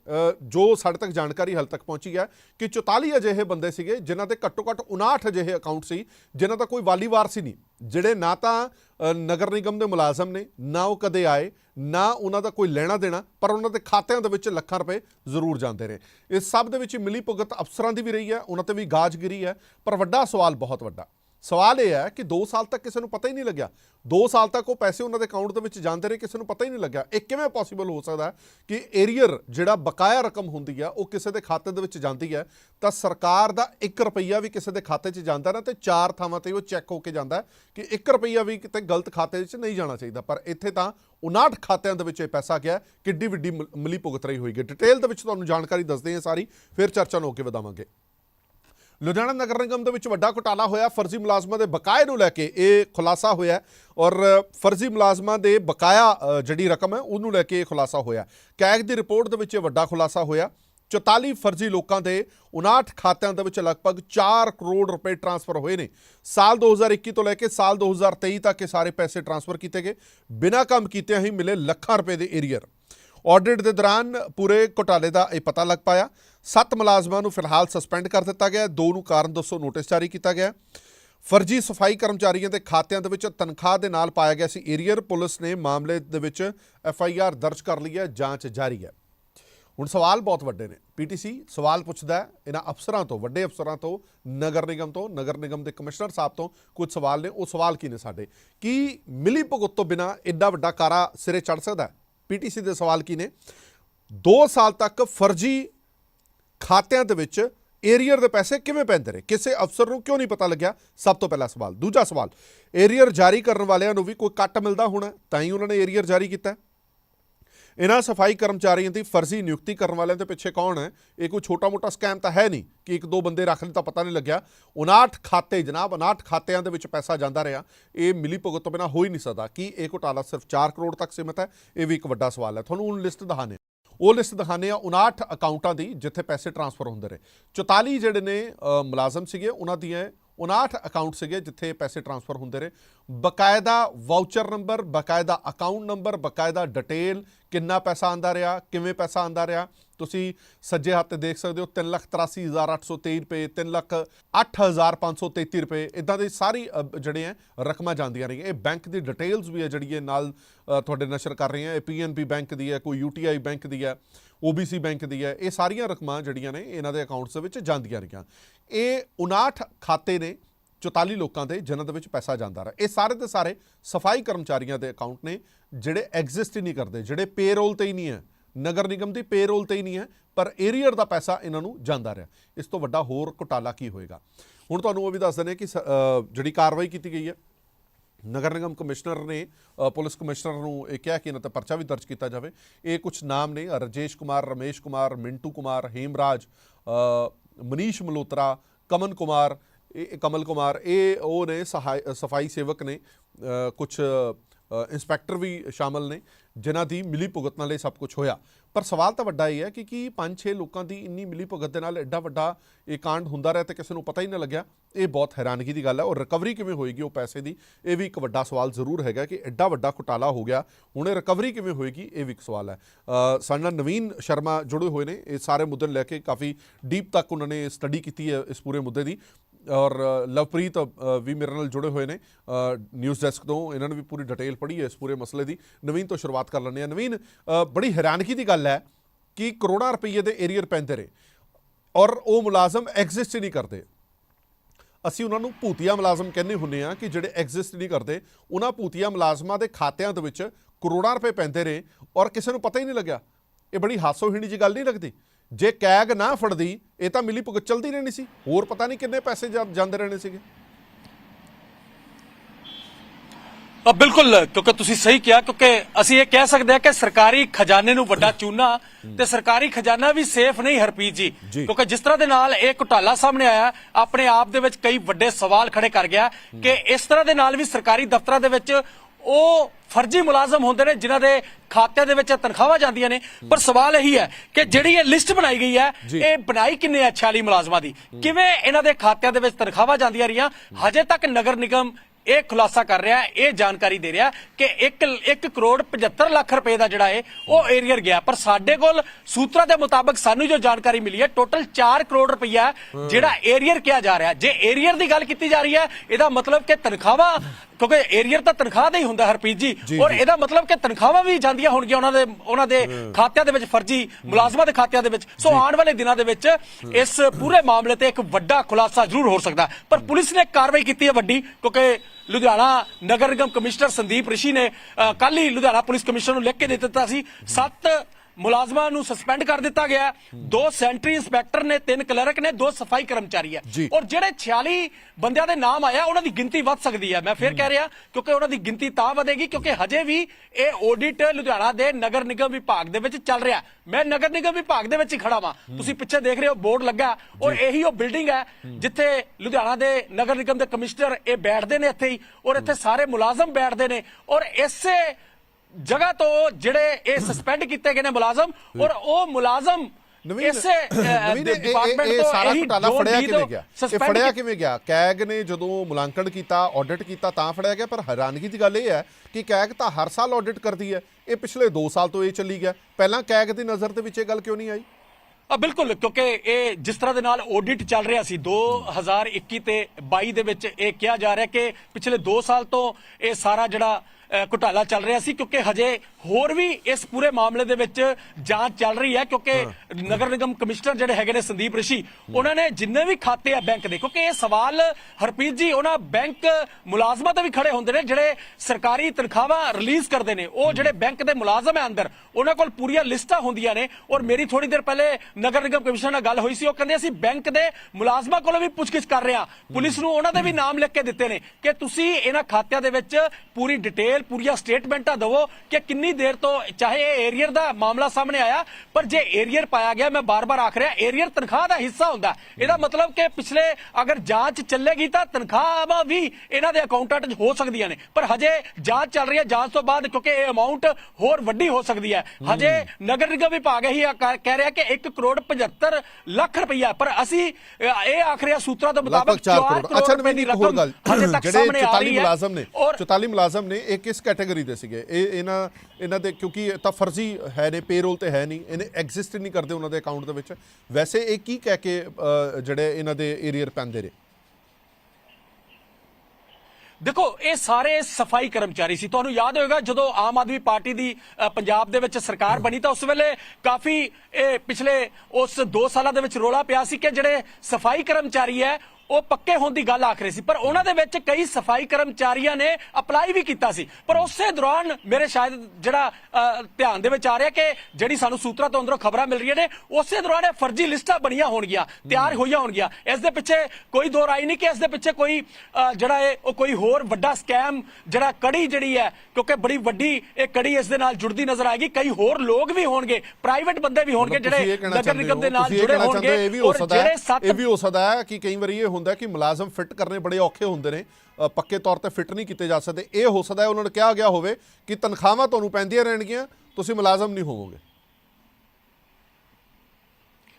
ਜੋ ਸਾਡੇ ਤੱਕ ਜਾਣਕਾਰੀ ਹਾਲ ਤੱਕ ਪਹੁੰਚੀ ਹੈ ਕਿ 44 ਅਜਿਹੇ ਬੰਦੇ ਸੀਗੇ ਜਿਨ੍ਹਾਂ ਦੇ ਘੱਟੋ ਘੱਟ 59 ਅਜਿਹੇ ਅਕਾਊਂਟ ਸੀ, ਜਿਨ੍ਹਾਂ ਦਾ ਕੋਈ ਵਾਲੀ ਵਾਰਸ ਨਹੀਂ। ਜਿਹੜੇ ਨਾ ਤਾਂ ਨਗਰ ਨਿਗਮ ਦੇ ਮੁਲਾਜ਼ਮ ਨੇ, ਨਾ ਉਹ ਕਦੇ ਆਏ, ਨਾ ਉਹਨਾਂ ਦਾ ਕੋਈ ਲੈਣਾ ਦੇਣਾ, ਪਰ ਉਹਨਾਂ ਦੇ ਖਾਤਿਆਂ ਦੇ ਵਿੱਚ ਲੱਖਾਂ ਰੁਪਏ ਜ਼ਰੂਰ ਜਾਂਦੇ ਨੇ ਇਸ ਸਭ ਦੇ ਵਿੱਚ ਮਿਲੀ ਭੁਗਤ ਅਫਸਰਾਂ ਦੀ ਵੀ ਰਹੀ ਹੈ, ਉਹਨਾਂ ਤੇ ਵੀ ਗਾਜਗਿਰੀ ਹੈ, ਪਰ ਵੱਡਾ ਸਵਾਲ ਬਹੁਤ ਵੱਡਾ। ਸਵਾਲ ਇਹ ਹੈ ਕਿ 2 ਸਾਲ ਤੱਕ ਕਿਸੇ ਨੂੰ ਪਤਾ ਹੀ ਨਹੀਂ ਲੱਗਿਆ। 2 ਸਾਲ ਤੱਕ ਉਹ ਪੈਸੇ ਉਹਨਾਂ ਦੇ ਅਕਾਊਂਟ ਦੇ ਵਿੱਚ ਜਾਂਦੇ ਰਹੇ, ਕਿਸੇ ਨੂੰ ਪਤਾ ਹੀ ਨਹੀਂ ਲੱਗਿਆ। ਇਹ ਕਿਵੇਂ ਪੋਸੀਬਲ ਹੋ ਸਕਦਾ ਕਿ ਏਰੀਅਰ ਜਿਹੜਾ ਬਕਾਇਆ ਰਕਮ ਹੁੰਦੀ ਹੈ, ਉਹ ਕਿਸੇ ਦੇ ਖਾਤੇ ਦੇ ਵਿੱਚ ਜਾਂਦੀ ਹੈ, ਤਾਂ ਸਰਕਾਰ ਦਾ 1 ਰੁਪਈਆ ਵੀ ਕਿਸੇ ਦੇ ਖਾਤੇ 'ਚ ਜਾਂਦਾ ਨਾ, ਤੇ ਚਾਰ ਥਾਵਾਂ ਤੇ ਉਹ ਚੈੱਕ ਹੋ ਕੇ ਜਾਂਦਾ ਕਿ 1 ਰੁਪਈਆ ਵੀ ਕਿਤੇ ਗਲਤ ਖਾਤੇ 'ਚ ਨਹੀਂ ਜਾਣਾ ਚਾਹੀਦਾ। ਪਰ ਇੱਥੇ ਤਾਂ 59 ਖਾਤਿਆਂ ਦੇ ਵਿੱਚ ਇਹ ਪੈਸਾ ਗਿਆ ਕਿੱਡੀ ਵੱਡੀ ਮ- ਮਿਲੀ ਭੁਗਤ ਰਹੀ ਹੋਏਗੀ। ਡਿਟੇਲ ਦੇ ਵਿੱਚ ਤੁਹਾਨੂੰ ਜਾਣਕਾਰੀ ਦੱਸਦੇ ਹਾਂ ਸਾਰੀ, ਫਿਰ ਚਰਚਾ ਨੂੰ ਅੱਗੇ ਵਧਾਵਾਂਗੇ। ਲੁਧਿਆਣਾ ਨਗਰ ਨਿਗਮ ਦੇ ਵਿੱਚ ਵੱਡਾ ਘੁਟਾਲਾ ਹੋਇਆ। ਫਰਜ਼ੀ ਮੁਲਾਜ਼ਮਾਂ ਦੇ ਬਕਾਏ ਨੂੰ ਲੈ ਕੇ ਇਹ ਖੁਲਾਸਾ ਹੋਇਆ ਔਰ ਫਰਜ਼ੀ ਮੁਲਾਜ਼ਮਾਂ ਦੇ ਬਕਾਇਆ ਜਿਹੜੀ ਰਕਮ ਹੈ, ਉਹਨੂੰ ਲੈ ਕੇ ਇਹ ਖੁਲਾਸਾ ਹੋਇਆ ਕੈਗ ਦੀ ਰਿਪੋਰਟ ਦੇ ਵਿੱਚ ਇਹ ਵੱਡਾ ਖੁਲਾਸਾ ਹੋਇਆ 44 ਫਰਜ਼ੀ ਲੋਕਾਂ ਦੇ 59 ਖਾਤਿਆਂ ਦੇ ਵਿੱਚ ਲਗਭਗ 4 ਕਰੋੜ ਰੁਪਏ ਟ੍ਰਾਂਸਫਰ ਹੋਏ ਨੇ। ਸਾਲ 2021 ਤੋਂ ਲੈ ਕੇ ਸਾਲ 2023 ਤੱਕ ਇਹ ਸਾਰੇ ਪੈਸੇ ਟ੍ਰਾਂਸਫਰ ਕੀਤੇ ਗਏ। ਬਿਨਾਂ ਕੰਮ ਕੀਤਿਆਂ ਹੀ ਮਿਲੇ ਲੱਖਾਂ ਰੁਪਏ ਦੇ ਏਰੀਅਰ। ਆਡਿਟ ਦੇ ਦੌਰਾਨ ਪੂਰੇ ਘੁਟਾਲੇ ਦਾ ਇਹ ਪਤਾ ਲੱਗ ਪਾਇਆ। ਸੱਤ ਮੁਲਾਜ਼ਮਾਂ ਨੂੰ ਫਿਲਹਾਲ ਸਸਪੈਂਡ ਕਰ ਦਿੱਤਾ ਗਿਆ ਦੋ ਨੂੰ ਕਾਰਨ ਦੱਸੋ ਨੋਟਿਸ ਜਾਰੀ ਕੀਤਾ ਗਿਆ ਫਰਜ਼ੀ ਸਫ਼ਾਈ ਕਰਮਚਾਰੀਆਂ ਦੇ ਖਾਤਿਆਂ ਦੇ ਵਿੱਚ ਤਨਖਾਹ ਦੇ ਨਾਲ ਪਾਇਆ ਗਿਆ ਸੀ। ਏਰੀਅਰ ਪੁਲਿਸ ਨੇ ਮਾਮਲੇ ਦੇ ਵਿੱਚ ਐਫ ਆਈ ਆਰ ਦਰਜ ਕਰ ਲਈ ਹੈ, ਜਾਂਚ ਜਾਰੀ ਹੈ। ਹੁਣ ਸਵਾਲ ਬਹੁਤ ਵੱਡੇ ਨੇ। ਪੀਟੀਸੀ ਸਵਾਲ ਪੁੱਛਦਾ ਇਹਨਾਂ ਅਫਸਰਾਂ ਤੋਂ, ਵੱਡੇ ਅਫਸਰਾਂ ਤੋਂ, ਨਗਰ ਨਿਗਮ ਤੋਂ, ਨਗਰ ਨਿਗਮ ਦੇ ਕਮਿਸ਼ਨਰ ਸਾਹਿਬ ਤੋਂ ਕੁਝ ਸਵਾਲ ਨੇ। ਉਹ ਸਵਾਲ ਕੀ ਨੇ ਸਾਡੇ? ਕੀ ਮਿਲੀ ਭੁਗਤ ਤੋਂ ਬਿਨਾ ਐਡਾ ਵੱਡਾ ਕਾਰਾ ਸਿਰੇ ਚੜ ਸਕਦਾ ਪੀਟੀਸੀ ਦੇ ਸਵਾਲ ਕੀ ਨੇ? 2 ਸਾਲ ਤੱਕ ਫਰਜ਼ੀ ਖਾਤਿਆਂ ਦੇ ਵਿੱਚ ਏਰੀਅਰ ਦੇ ਪੈਸੇ ਕਿਵੇਂ ਪੈਂਦੇ ਰਹੇ ਕਿਸੇ ਅਫਸਰ ਨੂੰ ਕਿਉਂ ਨਹੀਂ ਪਤਾ ਲੱਗਿਆ? ਸਭ ਤੋਂ ਪਹਿਲਾ ਸਵਾਲ। ਦੂਜਾ ਸਵਾਲ, ਏਰੀਅਰ ਜਾਰੀ ਕਰਨ ਵਾਲਿਆਂ ਨੂੰ ਵੀ ਕੋਈ ਕੱਟ ਮਿਲਦਾ ਹੋਣਾ? ਤਾਂ ਹੀ ਉਹਨਾਂ ਨੇ ਏਰੀਅਰ ਜਾਰੀ ਕੀਤਾ। ਇਹਨਾਂ ਸਫ਼ਾਈ ਕਰਮਚਾਰੀਆਂ ਦੀ ਫਰਜ਼ੀ ਨਿਯੁਕਤੀ ਕਰਨ ਵਾਲਿਆਂ ਦੇ ਪਿੱਛੇ ਕੌਣ ਹੈ? ਇਹ ਕੋਈ ਛੋਟਾ-ਮੋਟਾ ਸਕੈਮ ਤਾਂ ਹੈ ਨਹੀਂ ਕਿ ਇੱਕ ਦੋ ਬੰਦੇ ਰੱਖ ਲਏ ਤਾਂ ਪਤਾ ਨਹੀਂ ਲੱਗਿਆ। 59 ਖਾਤੇ, ਜਨਾਬ 59 ਖਾਤਿਆਂ ਦੇ ਵਿੱਚ ਪੈਸਾ ਜਾਂਦਾ ਰਿਹਾ। ਇਹ ਮਿਲੀ ਭੁਗਤ ਤੋਂ ਬਿਨਾ ਹੋ ਹੀ ਨਹੀਂ ਸਕਦਾ। ਕਿ ਇਹ ਘੁਟਾਲਾ ਸਿਰਫ 4 ਕਰੋੜ ਤੱਕ ਸੀਮਿਤ ਹੈ? ਇਹ ਵੀ ਇੱਕ ਵੱਡਾ ਸਵਾਲ ਹੈ। ਤੁਹਾਨੂੰ ਹੁਣ ਲਿਸਟ ਦਿਖਾਣੇ ਉਹ ਲਿਸਟ ਦਿਖਾਣੇ ਆ 59 ਅਕਾਊਂਟਾਂ ਦੀ, ਜਿੱਥੇ ਪੈਸੇ ਟ੍ਰਾਂਸਫਰ ਹੁੰਦੇ ਰਹੇ 44 ਜਿਹੜੇ ਨੇ ਮੁਲਾਜ਼ਮ ਸੀਗੇ, ਉਹਨਾਂ ਦੀਆਂ 59 ਅਕਾਊਂਟ ਸੀਗੇ, ਜਿੱਥੇ ਪੈਸੇ ਟ੍ਰਾਂਸਫਰ ਹੁੰਦੇ ਰਹੇ ਬਕਾਇਦਾ ਵਾਊਚਰ ਨੰਬਰ ਬਕਾਇਦਾ ਅਕਾਊਂਟ ਨੰਬਰ ਬਕਾਇਦਾ ਡਿਟੇਲ ਕਿੰਨਾ ਪੈਸਾ ਆਂਦਾ ਰਿਹਾ, ਕਿਵੇਂ ਪੈਸਾ ਆਂਦਾ ਰਿਹਾ। ਤੁਸੀਂ ਸੱਜੇ ਹੱਥ ਤੇ ਦੇਖ ਸਕਦੇ ਹੋ 383823 ਰੁਪਏ 308533 ਰੁਪਏ ਇਦਾਂ ਦੀ ਸਾਰੀ ਜਿਹੜੇ ਹੈ ਰਕਮਾਂ ਜਾਂਦੀਆਂ ਰਹੀਆਂ। ਇਹ ਬੈਂਕ ਦੀ ਡਿਟੇਲਸ ਵੀ ਹੈ ਜਿਹੜੀ ਇਹ ਨਾਲ ਤੁਹਾਡੇ ਨਸ਼ਰ ਕਰ ਰਹੇ ਰਹੀਆਂ। ਇਹ ਪੀਐਨਬੀ ਬੈਂਕ ਦੀ ਹੈ ਕੋਈ ਯੂਟੀਆਈ ਬੈਂਕ ਦੀ ਹੈ ਓਬੀਸੀ ਬੈਂਕ ਦੀ ਹੈ ਇਹ ਸਾਰੀਆਂ ਰਕਮਾਂ ਜਿਹੜੀਆਂ ਨੇ, ਇਹਨਾਂ ਦੇ ਅਕਾਊਂਟਸ ਦੇ ਵਿੱਚ ਜਾਂਦੀਆਂ ਰਹੀਆਂ। ਇਹ 59 ਖਾਤੇ ਨੇ 44 ਲੋਕਾਂ ਦੇ ਜਿਨ੍ਹਾਂ ਦੇ ਵਿੱਚ ਪੈਸਾ ਜਾਂਦਾ ਰਿਹਾ। ਇਹ ਸਾਰੇ ਦੇ ਸਾਰੇ ਸਫ਼ਾਈ ਕਰਮਚਾਰੀਆਂ ਦੇ ਅਕਾਊਂਟ ਨੇ ਜਿਹੜੇ ਐਗਜ਼ਿਸਟ ਹੀ ਨਹੀਂ ਕਰਦੇ ਜਿਹੜੇ ਪੇਰੋਲ ਤੇ ਹੀ ਨਹੀਂ ਹੈ। ਨਗਰ ਨਿਗਮ ਦੀ ਪੇਰੋਲ ਤੇ ਹੀ ਨਹੀਂ ਹੈ ਪਰ ਏਰੀਅਰ ਦਾ ਪੈਸਾ ਇਹਨਾਂ ਨੂੰ ਜਾਂਦਾ ਰਿਹਾ। ਇਸ ਤੋਂ ਵੱਡਾ ਹੋਰ ਘੁਟਾਲਾ ਕੀ ਹੋਏਗਾ? ਹੁਣ ਤੁਹਾਨੂੰ ਉਹ ਵੀ ਦੱਸ ਦਿੰਦੇ ਕਿ ਸ- ਜਿਹੜੀ ਕਾਰਵਾਈ ਕੀਤੀ ਗਈ ਹੈ ਨਗਰ ਨਿਗਮ ਕਮਿਸ਼ਨਰ ਨੇ ਪੁਲਿਸ ਕਮਿਸ਼ਨਰ ਨੂੰ ਇਹ ਕਿਹਾ ਕਿ ਇਹਨਾਂ ਤੇ ਪਰਚਾ ਵੀ ਦਰਜ ਕੀਤਾ ਜਾਵੇ। ਇਹ ਕੁਝ ਨਾਮ ਨੇ ਰਜੇਸ਼ ਕੁਮਾਰ ਰਮੇਸ਼ ਕੁਮਾਰ ਮਿੰਟੂ ਕੁਮਾਰ ਹੇਮਰਾਜ ਅ, ਮਨੀਸ਼ ਮਲੋਤਰਾ ਕਮਨ ਕੁਮਾਰ ਇਹ ਕਮਲ ਕੁਮਾਰ, ਇਹ ਉਹ ਨੇ ਸਹਾਇ- ਸਫ਼ਾਈ ਸੇਵਕ ਨੇ ਕੁਝ ਇੰਸਪੈਕਟਰ ਵੀ ਸ਼ਾਮਲ ਨੇ, ਜਿਨ੍ਹਾਂ ਦੀ ਮਿਲੀ ਭੁਗਤ ਨਾਲ ਇਹ ਸਭ ਕੁਝ ਹੋਇਆ। ਪਰ ਸਵਾਲ ਤਾਂ ਵੱਡਾ ਇਹ ਹੈ ਕਿ ਕੀ 5-6 ਲੋਕਾਂ ਦੀ ਇੰਨੀ ਮਿਲੀ ਭੁਗਤ ਦੇ ਨਾਲ ਐਡਾ ਵੱਡਾ ਇਹ ਕਾਂਡ ਹੁੰਦਾ ਰਿਹਾ ਤੇ ਕਿਸੇ ਨੂੰ ਪਤਾ ਹੀ ਨਾ ਲੱਗਿਆ? ਇਹ ਬਹੁਤ ਹੈਰਾਨਗੀ ਦੀ ਗੱਲ ਹੈ। ਔਰ ਰਿਕਵਰੀ ਕਿਵੇਂ ਹੋਏਗੀ ਉਹ ਪੈਸੇ ਦੀ? ਇਹ ਵੀ ਇੱਕ ਵੱਡਾ ਸਵਾਲ ਜ਼ਰੂਰ ਹੈਗਾ ਕਿ ਐਡਾ ਵੱਡਾ ਘੁਟਾਲਾ ਹੋ ਗਿਆ। ਹੁਣ ਇਹ ਰਿਕਵਰੀ ਕਿਵੇਂ ਹੋਏਗੀ? ਇਹ ਵੀ ਇੱਕ ਸਵਾਲ ਹੈ। ਸਾਡੇ ਨਾਲ ਨਵੀਨ ਸ਼ਰਮਾ ਜੁੜੇ ਹੋਏ ਨੇ। ਇਹ ਸਾਰੇ ਮੁੱਦੇ ਲੈ ਕੇ ਕਾਫੀ ਡੀਪ ਤੱਕ ਉਹਨਾਂ ਨੇ ਸਟੱਡੀ ਕੀਤੀ ਹੈ ਇਸ ਪੂਰੇ ਮੁੱਦੇ ਦੀ। ਔਰ ਲਵਪ੍ਰੀਤ ਵੀ ਮੇਰੇ ਨਾਲ ਜੁੜੇ ਹੋਏ ਨੇ ਨਿਊਜ਼ ਡੈਸਕ ਤੋਂ। ਇਹਨਾਂ ਨੇ ਵੀ ਪੂਰੀ ਡਿਟੇਲ ਪੜ੍ਹੀ ਹੈ ਇਸ ਪੂਰੇ ਮਸਲੇ ਦੀ। ਨਵੀਨ ਤੋਂ ਸ਼ੁਰੂਆਤ ਕਰ ਲੈਂਦੇ ਆ ਨਵੀਨ ਬੜੀ ਹੈਰਾਨਗੀ ਦੀ ਗੱਲ ਹੈ ਕਿ ਕਰੋੜਾਂ ਰੁਪਏ ਦੇ ਏਰੀਅਰ ਪੈਂਦੇ ਰਹੇ ਔਰ ਉਹ ਮੁਲਾਜ਼ਮ ਐਗਜ਼ਿਸਟ ਹੀ ਨਹੀਂ ਕਰਦੇ। ਅਸੀਂ ਉਹਨਾਂ ਨੂੰ ਭੂਤੀਆ ਮੁਲਾਜ਼ਮ ਕਹਿੰਦੇ ਹੁੰਨੇ ਆ ਕਿ ਜਿਹੜੇ ਐਗਜ਼ਿਸਟ ਨਹੀਂ ਕਰਦੇ, ਉਹਨਾਂ ਭੂਤੀਆ ਮੁਲਾਜ਼ਮਾਂ ਦੇ ਖਾਤਿਆਂ ਦੇ ਵਿੱਚ ਕਰੋੜਾਂ ਰੁਪਏ ਪੈਂਦੇ ਰਹੇ ਔਰ ਕਿਸੇ ਨੂੰ ਪਤਾ ਹੀ ਨਹੀਂ ਲੱਗਿਆ। ਇਹ ਬੜੀ ਹਾਸੋਹੀਣੀ ਜੀ ਗੱਲ ਨਹੀਂ ਲੱਗਦੀ। ਜੇ ਕੈਗ ਨਾ ਫੜਦੀ ਇਹ ਤਾਂ ਮਿਲੀ ਭੁਗਤ ਚਲਦੀ ਰਹਿਣੀ ਸੀ। ਹੋਰ ਪਤਾ ਨਹੀਂ ਕਿੰਨੇ ਪੈਸੇ ਜਾਂਦੇ ਰਹਿਣੇ ਸੀਗੇ। ਆ ਬਿਲਕੁਲ ਕਿਉਂਕਿ ਤੁਸੀਂ ਸਹੀ ਕਿਹਾ ਕਿਉਂਕਿ ਅਸੀਂ ਇਹ ਕਹਿ ਸਕਦੇ ਹਾਂ ਕਿ ਸਰਕਾਰੀ ਖਜ਼ਾਨੇ ਨੂੰ ਵੱਡਾ ਚੂਨਾ ਤੇ ਸਰਕਾਰੀ ਖਜ਼ਾਨਾ ਵੀ ਸੇਫ ਨਹੀਂ ਹਰਪੀਤ ਜੀ। ਕਿਉਂਕਿ ਜਿਸ ਤਰ੍ਹਾਂ ਦੇ ਨਾਲ ਇਹ ਘੁਟਾਲਾ ਸਾਹਮਣੇ ਆਇਆ ਆਪਣੇ ਆਪ ਦੇ ਵਿੱਚ ਕਈ ਵੱਡੇ ਸਵਾਲ ਖੜੇ ਕਰ ਗਿਆ ਕਿ ਇਸ ਤਰ੍ਹਾਂ ਦੇ ਨਾਲ ਵੀ ਸਰਕਾਰੀ ਦਫ਼ਤਰਾਂ ਦੇ ਵਿੱਚ ਉਹ ਫਰਜ਼ੀ ਮੁਲਾਜ਼ਮ ਹੁੰਦੇ ਨੇ ਜਿਨ੍ਹਾਂ ਦੇ ਖਾਤਿਆਂ ਦੇ ਵਿੱਚ ਤਨਖਾਹਾਂ ਜਾਂਦੀਆਂ ਨੇ। ਪਰ ਸਵਾਲ ਇਹੀ ਹੈ ਕਿ ਜਿਹੜੀ ਇਹ ਲਿਸਟ ਬਣਾਈ ਗਈ ਹੈ। ਇਹ ਬਣਾਈ ਕਿੰਨੇ ਆ 46 ਮੁਲਾਜ਼ਮਾਂ ਦੀ? ਕਿਵੇਂ ਇਹਨਾਂ ਦੇ ਖਾਤਿਆਂ ਦੇ ਵਿੱਚ ਤਨਖਾਹਾਂ ਜਾਂਦੀਆਂ ਰਹੀਆਂ? ਹਜੇ ਤੱਕ ਨਗਰ ਨਿਗਮ ਇਹ ਖੁਲਾਸਾ ਕਰ ਰਿਹਾ ਇਹ ਜਾਣਕਾਰੀ ਦੇ ਰਿਹਾ ਕਿ 1 1 ਕਰੋੜ 75 ਲੱਖ ਰੁਪਏ ਦਾ ਜਿਹੜਾ ਹੈ ਉਹ ਏਰੀਅਰ ਗਿਆ। ਪਰ ਸਾਡੇ ਕੋਲ ਸੂਤਰਾਂ ਦੇ ਮੁਤਾਬਕ ਸਾਨੂੰ ਜੋ ਜਾਣਕਾਰੀ ਮਿਲੀ ਹੈ ਟੋਟਲ 4 ਕਰੋੜ ਰੁਪਈਆ ਜਿਹੜਾ ਏਰੀਅਰ ਕਿਹਾ ਜਾ ਰਿਹਾ। ਜੇ ਏਰੀਅਰ ਦੀ ਗੱਲ ਕੀਤੀ ਜਾ ਰਹੀ ਹੈ ਇਹਦਾ ਮਤਲਬ ਕਿ ਤਨਖਾਹਾਂ ਕਿਉਂਕਿ ਏਰੀਅਰ ਤਾਂ ਤਨਖਾਹ ਦਾ ਹੀ ਹੁੰਦਾ ਹਰਪ੍ਰੀਤ ਜੀ। ਔਰ। ਇਹਦਾ ਮਤਲਬ ਕਿ ਤਨਖਾਹਾਂ ਵੀ ਜਾਂਦੀਆਂ ਹੋਣਗੀਆਂ ਉਹਨਾਂ ਦੇ ਉਹਨਾਂ ਦੇ ਖਾਤਿਆਂ ਦੇ ਵਿੱਚ ਫਰਜ਼ੀ ਮੁਲਾਜ਼ਮਾਂ ਦੇ ਖਾਤਿਆਂ ਦੇ ਵਿੱਚ। ਸੋ ਆਉਣ ਵਾਲੇ ਦਿਨਾਂ ਦੇ ਵਿੱਚ ਇਸ ਪੂਰੇ ਮਾਮਲੇ ਤੇ ਇੱਕ ਵੱਡਾ ਖੁਲਾਸਾ ਜ਼ਰੂਰ ਹੋ ਸਕਦਾ। ਪਰ ਪੁਲਿਸ ਨੇ ਕਾਰਵਾਈ ਕੀਤੀ ਹੈ ਵੱਡੀ ਕਿਉਂਕਿ ਲੁਧਿਆਣਾ ਨਗਰ ਨਿਗਮ ਕਮਿਸ਼ਨਰ ਸੰਦੀਪ ਰਿਸ਼ੀ ਨੇ ਕੱਲ ਹੀ ਲੁਧਿਆਣਾ ਪੁਲਿਸ ਕਮਿਸ਼ਨਰ ਨੂੰ ਲਿਖ ਕੇ ਦੇ ਦਿੱਤਾ ਸੀ। ਸੱਤ ਮੁਲਾਜ਼ਮਾਂ ਨੂੰ ਸਸਪੈਂਡ ਕਰ ਦਿੱਤਾ ਗਿਆ। ਦੋ ਸੈਂਟਰੀ ਇੰਸਪੈਕਟਰ ਨੇ ਤਿੰਨ ਕਲਰਕ ਨੇ ਦੋ ਸਫ਼ਾਈ ਕਰਮਚਾਰੀ ਹੈ। ਔਰ ਜਿਹੜੇ 46 ਬੰਦਿਆਂ ਦੇ ਨਾਮ ਆਇਆ ਉਹਨਾਂ ਦੀ ਗਿਣਤੀ ਵੱਧ ਸਕਦੀ ਹੈ। ਮੈਂ ਫਿਰ ਕਹਿ ਰਿਹਾ ਕਿਉਂਕਿ ਉਹਨਾਂ ਦੀ ਗਿਣਤੀ ਤਾਂ ਵਧੇਗੀ ਕਿਉਂਕਿ ਹਜੇ ਵੀ ਇਹ ਆਡਿਟ ਲੁਧਿਆਣਾ ਦੇ ਨਗਰ ਨਿਗਮ ਵਿਭਾਗ ਦੇ ਵਿੱਚ ਚੱਲ ਰਿਹਾ ਮੈਂ ਨਗਰ ਨਿਗਮ ਵਿਭਾਗ ਦੇ ਵਿੱਚ ਹੀ ਖੜਾ ਵਾਂ। ਤੁਸੀਂ ਪਿੱਛੇ ਦੇਖ ਰਹੇ ਹੋ ਬੋਰਡ ਲੱਗਾ ਔਰ ਇਹੀ ਉਹ ਬਿਲਡਿੰਗ ਹੈ ਜਿੱਥੇ ਲੁਧਿਆਣਾ ਦੇ ਨਗਰ ਨਿਗਮ ਦੇ ਕਮਿਸ਼ਨਰ ਇਹ ਬੈਠਦੇ ਨੇ ਇੱਥੇ ਹੀ। ਔਰ ਇੱਥੇ ਸਾਰੇ ਮੁਲਾਜ਼ਮ ਬੈਠਦੇ ਨੇ। ਔਰ ਇਸੇ ਜਗ੍ਹਾ ਤੋਂ ਜਿਹੜੇ ਇਹ ਸਸਪੈਂਡ ਕੀਤੇ ਗਏ ਨੇ ਮੁਲਾਜ਼ਮ ਔਰ ਉਹ ਮੁਲਾਜ਼ਮ ਇਸੇ ਡਿਪਾਰਟਮੈਂਟ ਤੋਂ ਸਾਰਾ ਘੁਟਾਲਾ ਫੜਿਆ ਕਿਵੇਂ ਗਿਆ? ਇਹ ਫੜਿਆ। ਕਿਵੇਂ ਗਿਆ? ਕੈਗ ਨੇ ਜਦੋਂ ਮੁਲਾਂਕਣ ਕੀਤਾ ਆਡਿਟ ਕੀਤਾ ਤਾਂ ਫੜਿਆ ਗਿਆ ਪਰ ਹੈਰਾਨਗੀ ਦੀ ਗੱਲ ਇਹ ਹੈ ਕਿ ਕੈਗ ਤਾਂ ਹਰ ਸਾਲ ਆਡਿਟ ਕਰਦੀ ਹੈ। ਇਹ ਪਿਛਲੇ 2 ਸਾਲ ਤੋਂ ਇਹ ਚੱਲੀ ਗਿਆ। ਪਹਿਲਾਂ ਕੈਗ ਦੀ ਨਜ਼ਰ ਦੇ ਵਿੱਚ ਇਹ ਗੱਲ ਕਿਉਂ ਨਹੀਂ ਆਈ? ਆ ਬਿਲਕੁਲ ਕਿਉਂਕਿ ਇਹ ਜਿਸ ਤਰ੍ਹਾਂ ਦੇ ਨਾਲ ਆਡਿਟ ਚੱਲ ਰਿਹਾ ਸੀ 2021 ਤੇ 22 ਦੇ ਵਿੱਚ ਇਹ ਕਿਹਾ ਜਾ ਰਿਹਾ ਕਿ ਪਿਛਲੇ 2 ਸਾਲ ਤੋਂ ਇਹ ਸਾਰਾ ਜਿਹੜਾ ਘੁਟਾਲਾ ਚੱਲ ਰਿਹਾ ਸੀ ਕਿਉਂਕਿ ਹਜੇ ਹੋਰ ਵੀ ਇਸ ਪੂਰੇ ਮਾਮਲੇ ਦੇ ਵਿੱਚ ਜਾਂਚ ਚੱਲ ਰਹੀ ਹੈ ਕਿਉਂਕਿ ਨਗਰ ਨਿਗਮ ਕਮਿਸ਼ਨਰ ਜਿਹੜੇ ਹੈਗੇ ਨੇ ਸੰਦੀਪ ਰਿਸ਼ੀ ਉਹਨਾਂ ਨੇ ਜਿੰਨੇ ਵੀ ਖਾਤੇ ਆ ਬੈਂਕ ਦੇ ਕਿਉਂਕਿ ਇਹ ਸਵਾਲ ਹਰਪ੍ਰੀਤ ਜੀ ਉਹਨਾਂ ਬੈਂਕ ਮੁਲਾਜ਼ਮਾਂ ਤੇ ਵੀ ਖੜੇ ਹੁੰਦੇ ਨੇ ਜਿਹੜੇ ਸਰਕਾਰੀ ਤਨਖਾਹਾਂ ਰਿਲੀਜ਼ ਕਰਦੇ ਨੇ ਉਹ ਜਿਹੜੇ ਬੈਂਕ ਦੇ ਮੁਲਾਜ਼ਮ ਹੈ ਅੰਦਰ ਉਹਨਾਂ ਕੋਲ ਪੂਰੀਆਂ ਲਿਸਟਾਂ ਹੁੰਦੀਆਂ ਨੇ ਔਰ ਮੇਰੀ ਥੋੜੀ ਦੇਰ ਪਹਿਲੇ ਨਗਰ ਨਿਗਮ ਕਮਿਸ਼ਨਰ ਨਾਲ ਗੱਲ ਹੋਈ ਸੀ ਉਹ ਕਹਿੰਦੇ ਅਸੀਂ ਬੈਂਕ ਦੇ ਮੁਲਾਜ਼ਮਾਂ ਕੋਲੋਂ ਵੀ ਪੁੱਛਗਿੱਛ ਕਰ ਰਹੇ ਪੁਲਿਸ ਨੂੰ ਉਹਨਾਂ ਦੇ ਵੀ ਨਾਮ ਲਿਖ ਕੇ ਦਿੱਤੇ ਨੇ ਕਿ ਤੁਸੀਂ ਇਹਨਾਂ ਖਾਤਿਆਂ ਦੇ ਵਿੱਚ ਪੂਰੀ ਡਿਟੇਲ ਪੂਰੀਆਂ ਸਟੇਟਮੈਂਟਾਂ ਦਿਵੋ ਕਿ ਕਿੰਨੀ ਦੇਰ ਤੋਂ ਚਾਹੇ ਇਹ ਏਰੀਅਰ ਦਾ ਮਾਮਲਾ ਸਾਹਮਣੇ ਆਇਆ ਪਰ ਜੇ ਏਰੀਅਰ ਪਾਇਆ ਗਿਆ ਮੈਂ ਬਾਰ-ਬਾਰ ਆਖ ਰਿਹਾ ਏਰੀਅਰ ਤਨਖਾਹ ਦਾ ਹਿੱਸਾ ਹੁੰਦਾ। ਇਹਦਾ ਮਤਲਬ ਕਿ ਪਿਛਲੇ ਅਗਰ ਜਾਂਚ ਚੱਲੇਗੀ ਤਾਂ ਤਨਖਾਹਾਂ ਵੀ ਇਹਨਾਂ ਦੇ ਅਕਾਊਂਟਾਂ 'ਚ ਹੋ ਸਕਦੀਆਂ ਨੇ। ਪਰ ਹਜੇ ਜਾਂਚ ਚੱਲ ਰਹੀ ਹੈ ਜਾਂਚ ਤੋਂ ਬਾਅਦ ਕਿਉਂਕਿ ਇਹ ਅਮਾਉਂਟ ਹੋਰ ਵੱਡੀ ਹੋ ਸਕਦੀ ਹੈ। ਹਜੇ ਨਗਰ ਨਿਗਮ ਵਿਭਾਗ ਇਹੀ ਆ- ਕਹਿ ਰਿਹਾ ਕਿ 1 ਕਰੋੜ 75 ਲੱਖ ਰੁਪਈਆ ਪਰ ਅਸੀਂ ਇਹ ਆਖ ਰਿਹਾ ਸੂਤਰਾਂ ਦੇ ਮੁਤਾਬਕ ਲਗਭਗ 4 ਚਾਰ ਕਰੋੜ। ਅੱਛਾ ਦੀ ਇੱਕ ਹੋਰ ਗੱਲ। ਜਿਹੜੇ ਸਾਹਮਣੇ ਆ 44 ਰਹੀ ਹੈ। ਮੁਲਾਜ਼ਮ ਨੇ ਔਰ 44 ਮੁਲਾਜ਼ਮ ਨੇ ਇਹ ਕਿਸ ਕੈਟਾਗਰੀ ਦੇ ਸੀਗੇ? ਇਹ ਇਹਨਾਂ ਇਹਨਾਂ ਦੇ ਕਿਉਂਕਿ ਇਹ ਤਾਂ ਫਰਜ਼ੀ ਹੈ ਨੇ ਪੇਰੋਲ ਤੇ ਹੈ ਨਹੀਂ ਇਹਨੇ ਐਗਜ਼ਿਸਟ ਨਹੀਂ ਕਰਦੇ ਉਹਨਾਂ ਦੇ ਅਕਾਊਂਟ ਦੇ ਵਿੱਚ। ਵੈਸੇ ਇਹ ਕੀ ਕਹਿ ਕੇ ਅ, ਜਿਹੜੇ ਇਹਨਾਂ ਦੇ ਏਰੀਅਰ ਪੈਂਦੇ ਨੇ? ਦੇਖੋ ਇਹ ਸਾਰੇ ਸਫ਼ਾਈ ਕਰਮਚਾਰੀ ਸੀ। ਤੁਹਾਨੂੰ ਯਾਦ ਹੋਵੇਗਾ ਜਦੋਂ ਆਮ ਆਦਮੀ ਪਾਰਟੀ ਦੀ ਅ, ਪੰਜਾਬ ਦੇ ਵਿੱਚ ਸਰਕਾਰ ਬਣੀ ਤਾਂ ਉਸ ਵੇਲੇ ਕਾਫੀ ਇਹ ਪਿਛਲੇ ਉਸ 2 ਸਾਲਾਂ ਦੇ ਵਿੱਚ ਰੋਲਾ ਪਿਆ ਸੀ ਕਿ ਜਿਹੜੇ ਸਫ਼ਾਈ ਕਰਮਚਾਰੀ ਹੈ ਉਹ ਪੱਕੇ ਹੋਣ ਦੀ ਗੱਲ ਆਖ ਰਹੇ ਸੀ ਪਰ ਉਹਨਾਂ ਦੇ ਵਿੱਚ ਕਈ ਸਫ਼ਾਈ ਕਰਮਚਾਰੀਆਂ ਨੇ ਅਪਲਾਈ ਵੀ ਕੀਤਾ ਸੀ। ਪਰ ਉਸੇ ਦੌਰਾਨ ਮੇਰੇ ਸ਼ਾਇਦ ਜਿਹੜਾ ਧਿਆਨ ਦੇ ਵਿੱਚ ਆ ਰਿਹਾ ਕਿ ਜਿਹੜੀ ਸਾਨੂੰ ਸੂਤਰਾਂ ਤੋਂ ਅੰਦਰੋਂ ਖਬਰਾਂ ਮਿਲ ਰਹੀਆਂ ਨੇ ਉਸੇ ਦੌਰਾਨ ਇਹ ਫਰਜ਼ੀ ਲਿਸਟਾਂ ਬਣੀਆਂ ਹੋਣਗੀਆਂ ਤਿਆਰ ਹੋਈਆਂ ਹੋਣਗੀਆਂ। ਇਸ ਦੇ ਪਿੱਛੇ ਕੋਈ ਦੋ ਰਾਈ ਨਹੀਂ ਕਿ ਇਸ ਦੇ ਪਿੱਛੇ ਕੋਈ ਜਿਹੜਾ ਹੈ ਉਹ ਕੋਈ ਹੋਰ ਵੱਡਾ ਸਕੈਮ ਜਿਹੜਾ ਕੜੀ ਜਿਹੜੀ ਹੈ ਕਿਉਂਕਿ ਬੜੀ ਵੱਡੀ ਇਹ ਕੜੀ ਇਸ ਦੇ ਨਾਲ ਜੁੜਦੀ ਨਜ਼ਰ ਆਏਗੀ। ਕਈ ਹੋਰ ਲੋਕ ਵੀ ਹੋਣਗੇ ਪ੍ਰਾਈਵੇਟ ਬੰਦੇ ਵੀ ਹੋਣਗੇ ਜਿਹੜੇ ਇਹ ਨਗਰ ਨਿਗਮ ਦੇ ਨਾਲ ਇਹ ਜੁੜੇ ਹੋਣਗੇ ਇਹ ਇਹ ਵੀ ਹੋ ਸਕਦਾ ਹੈ ਕਿ ਕਈ ਵਾਰੀ ਇਹ ਹੁੰਦਾ ਕਿ ਮੁਲਾਜ਼ਮ ਫਿੱਟ ਕਰਨੇ ਬੜੇ ਔਖੇ ਹੁੰਦੇ ਨੇ ਪੱਕੇ ਤੌਰ ਤੇ ਫਿੱਟ ਨਹੀਂ ਕੀਤੇ ਜਾ ਸਕਦੇ। ਇਹ ਹੋ ਸਕਦਾ ਹੈ ਉਹਨਾਂ ਨੂੰ ਕਿਹਾ ਗਿਆ ਹੋਵੇ ਕਿ ਤਨਖਾਹਾਂ ਤੁਹਾਨੂੰ ਪੈਂਦੀਆਂ ਰਹਿਣਗੀਆਂ, ਤੁਸੀਂ ਮੁਲਾਜ਼ਮ ਨਹੀਂ ਹੋਵੋਗੇ।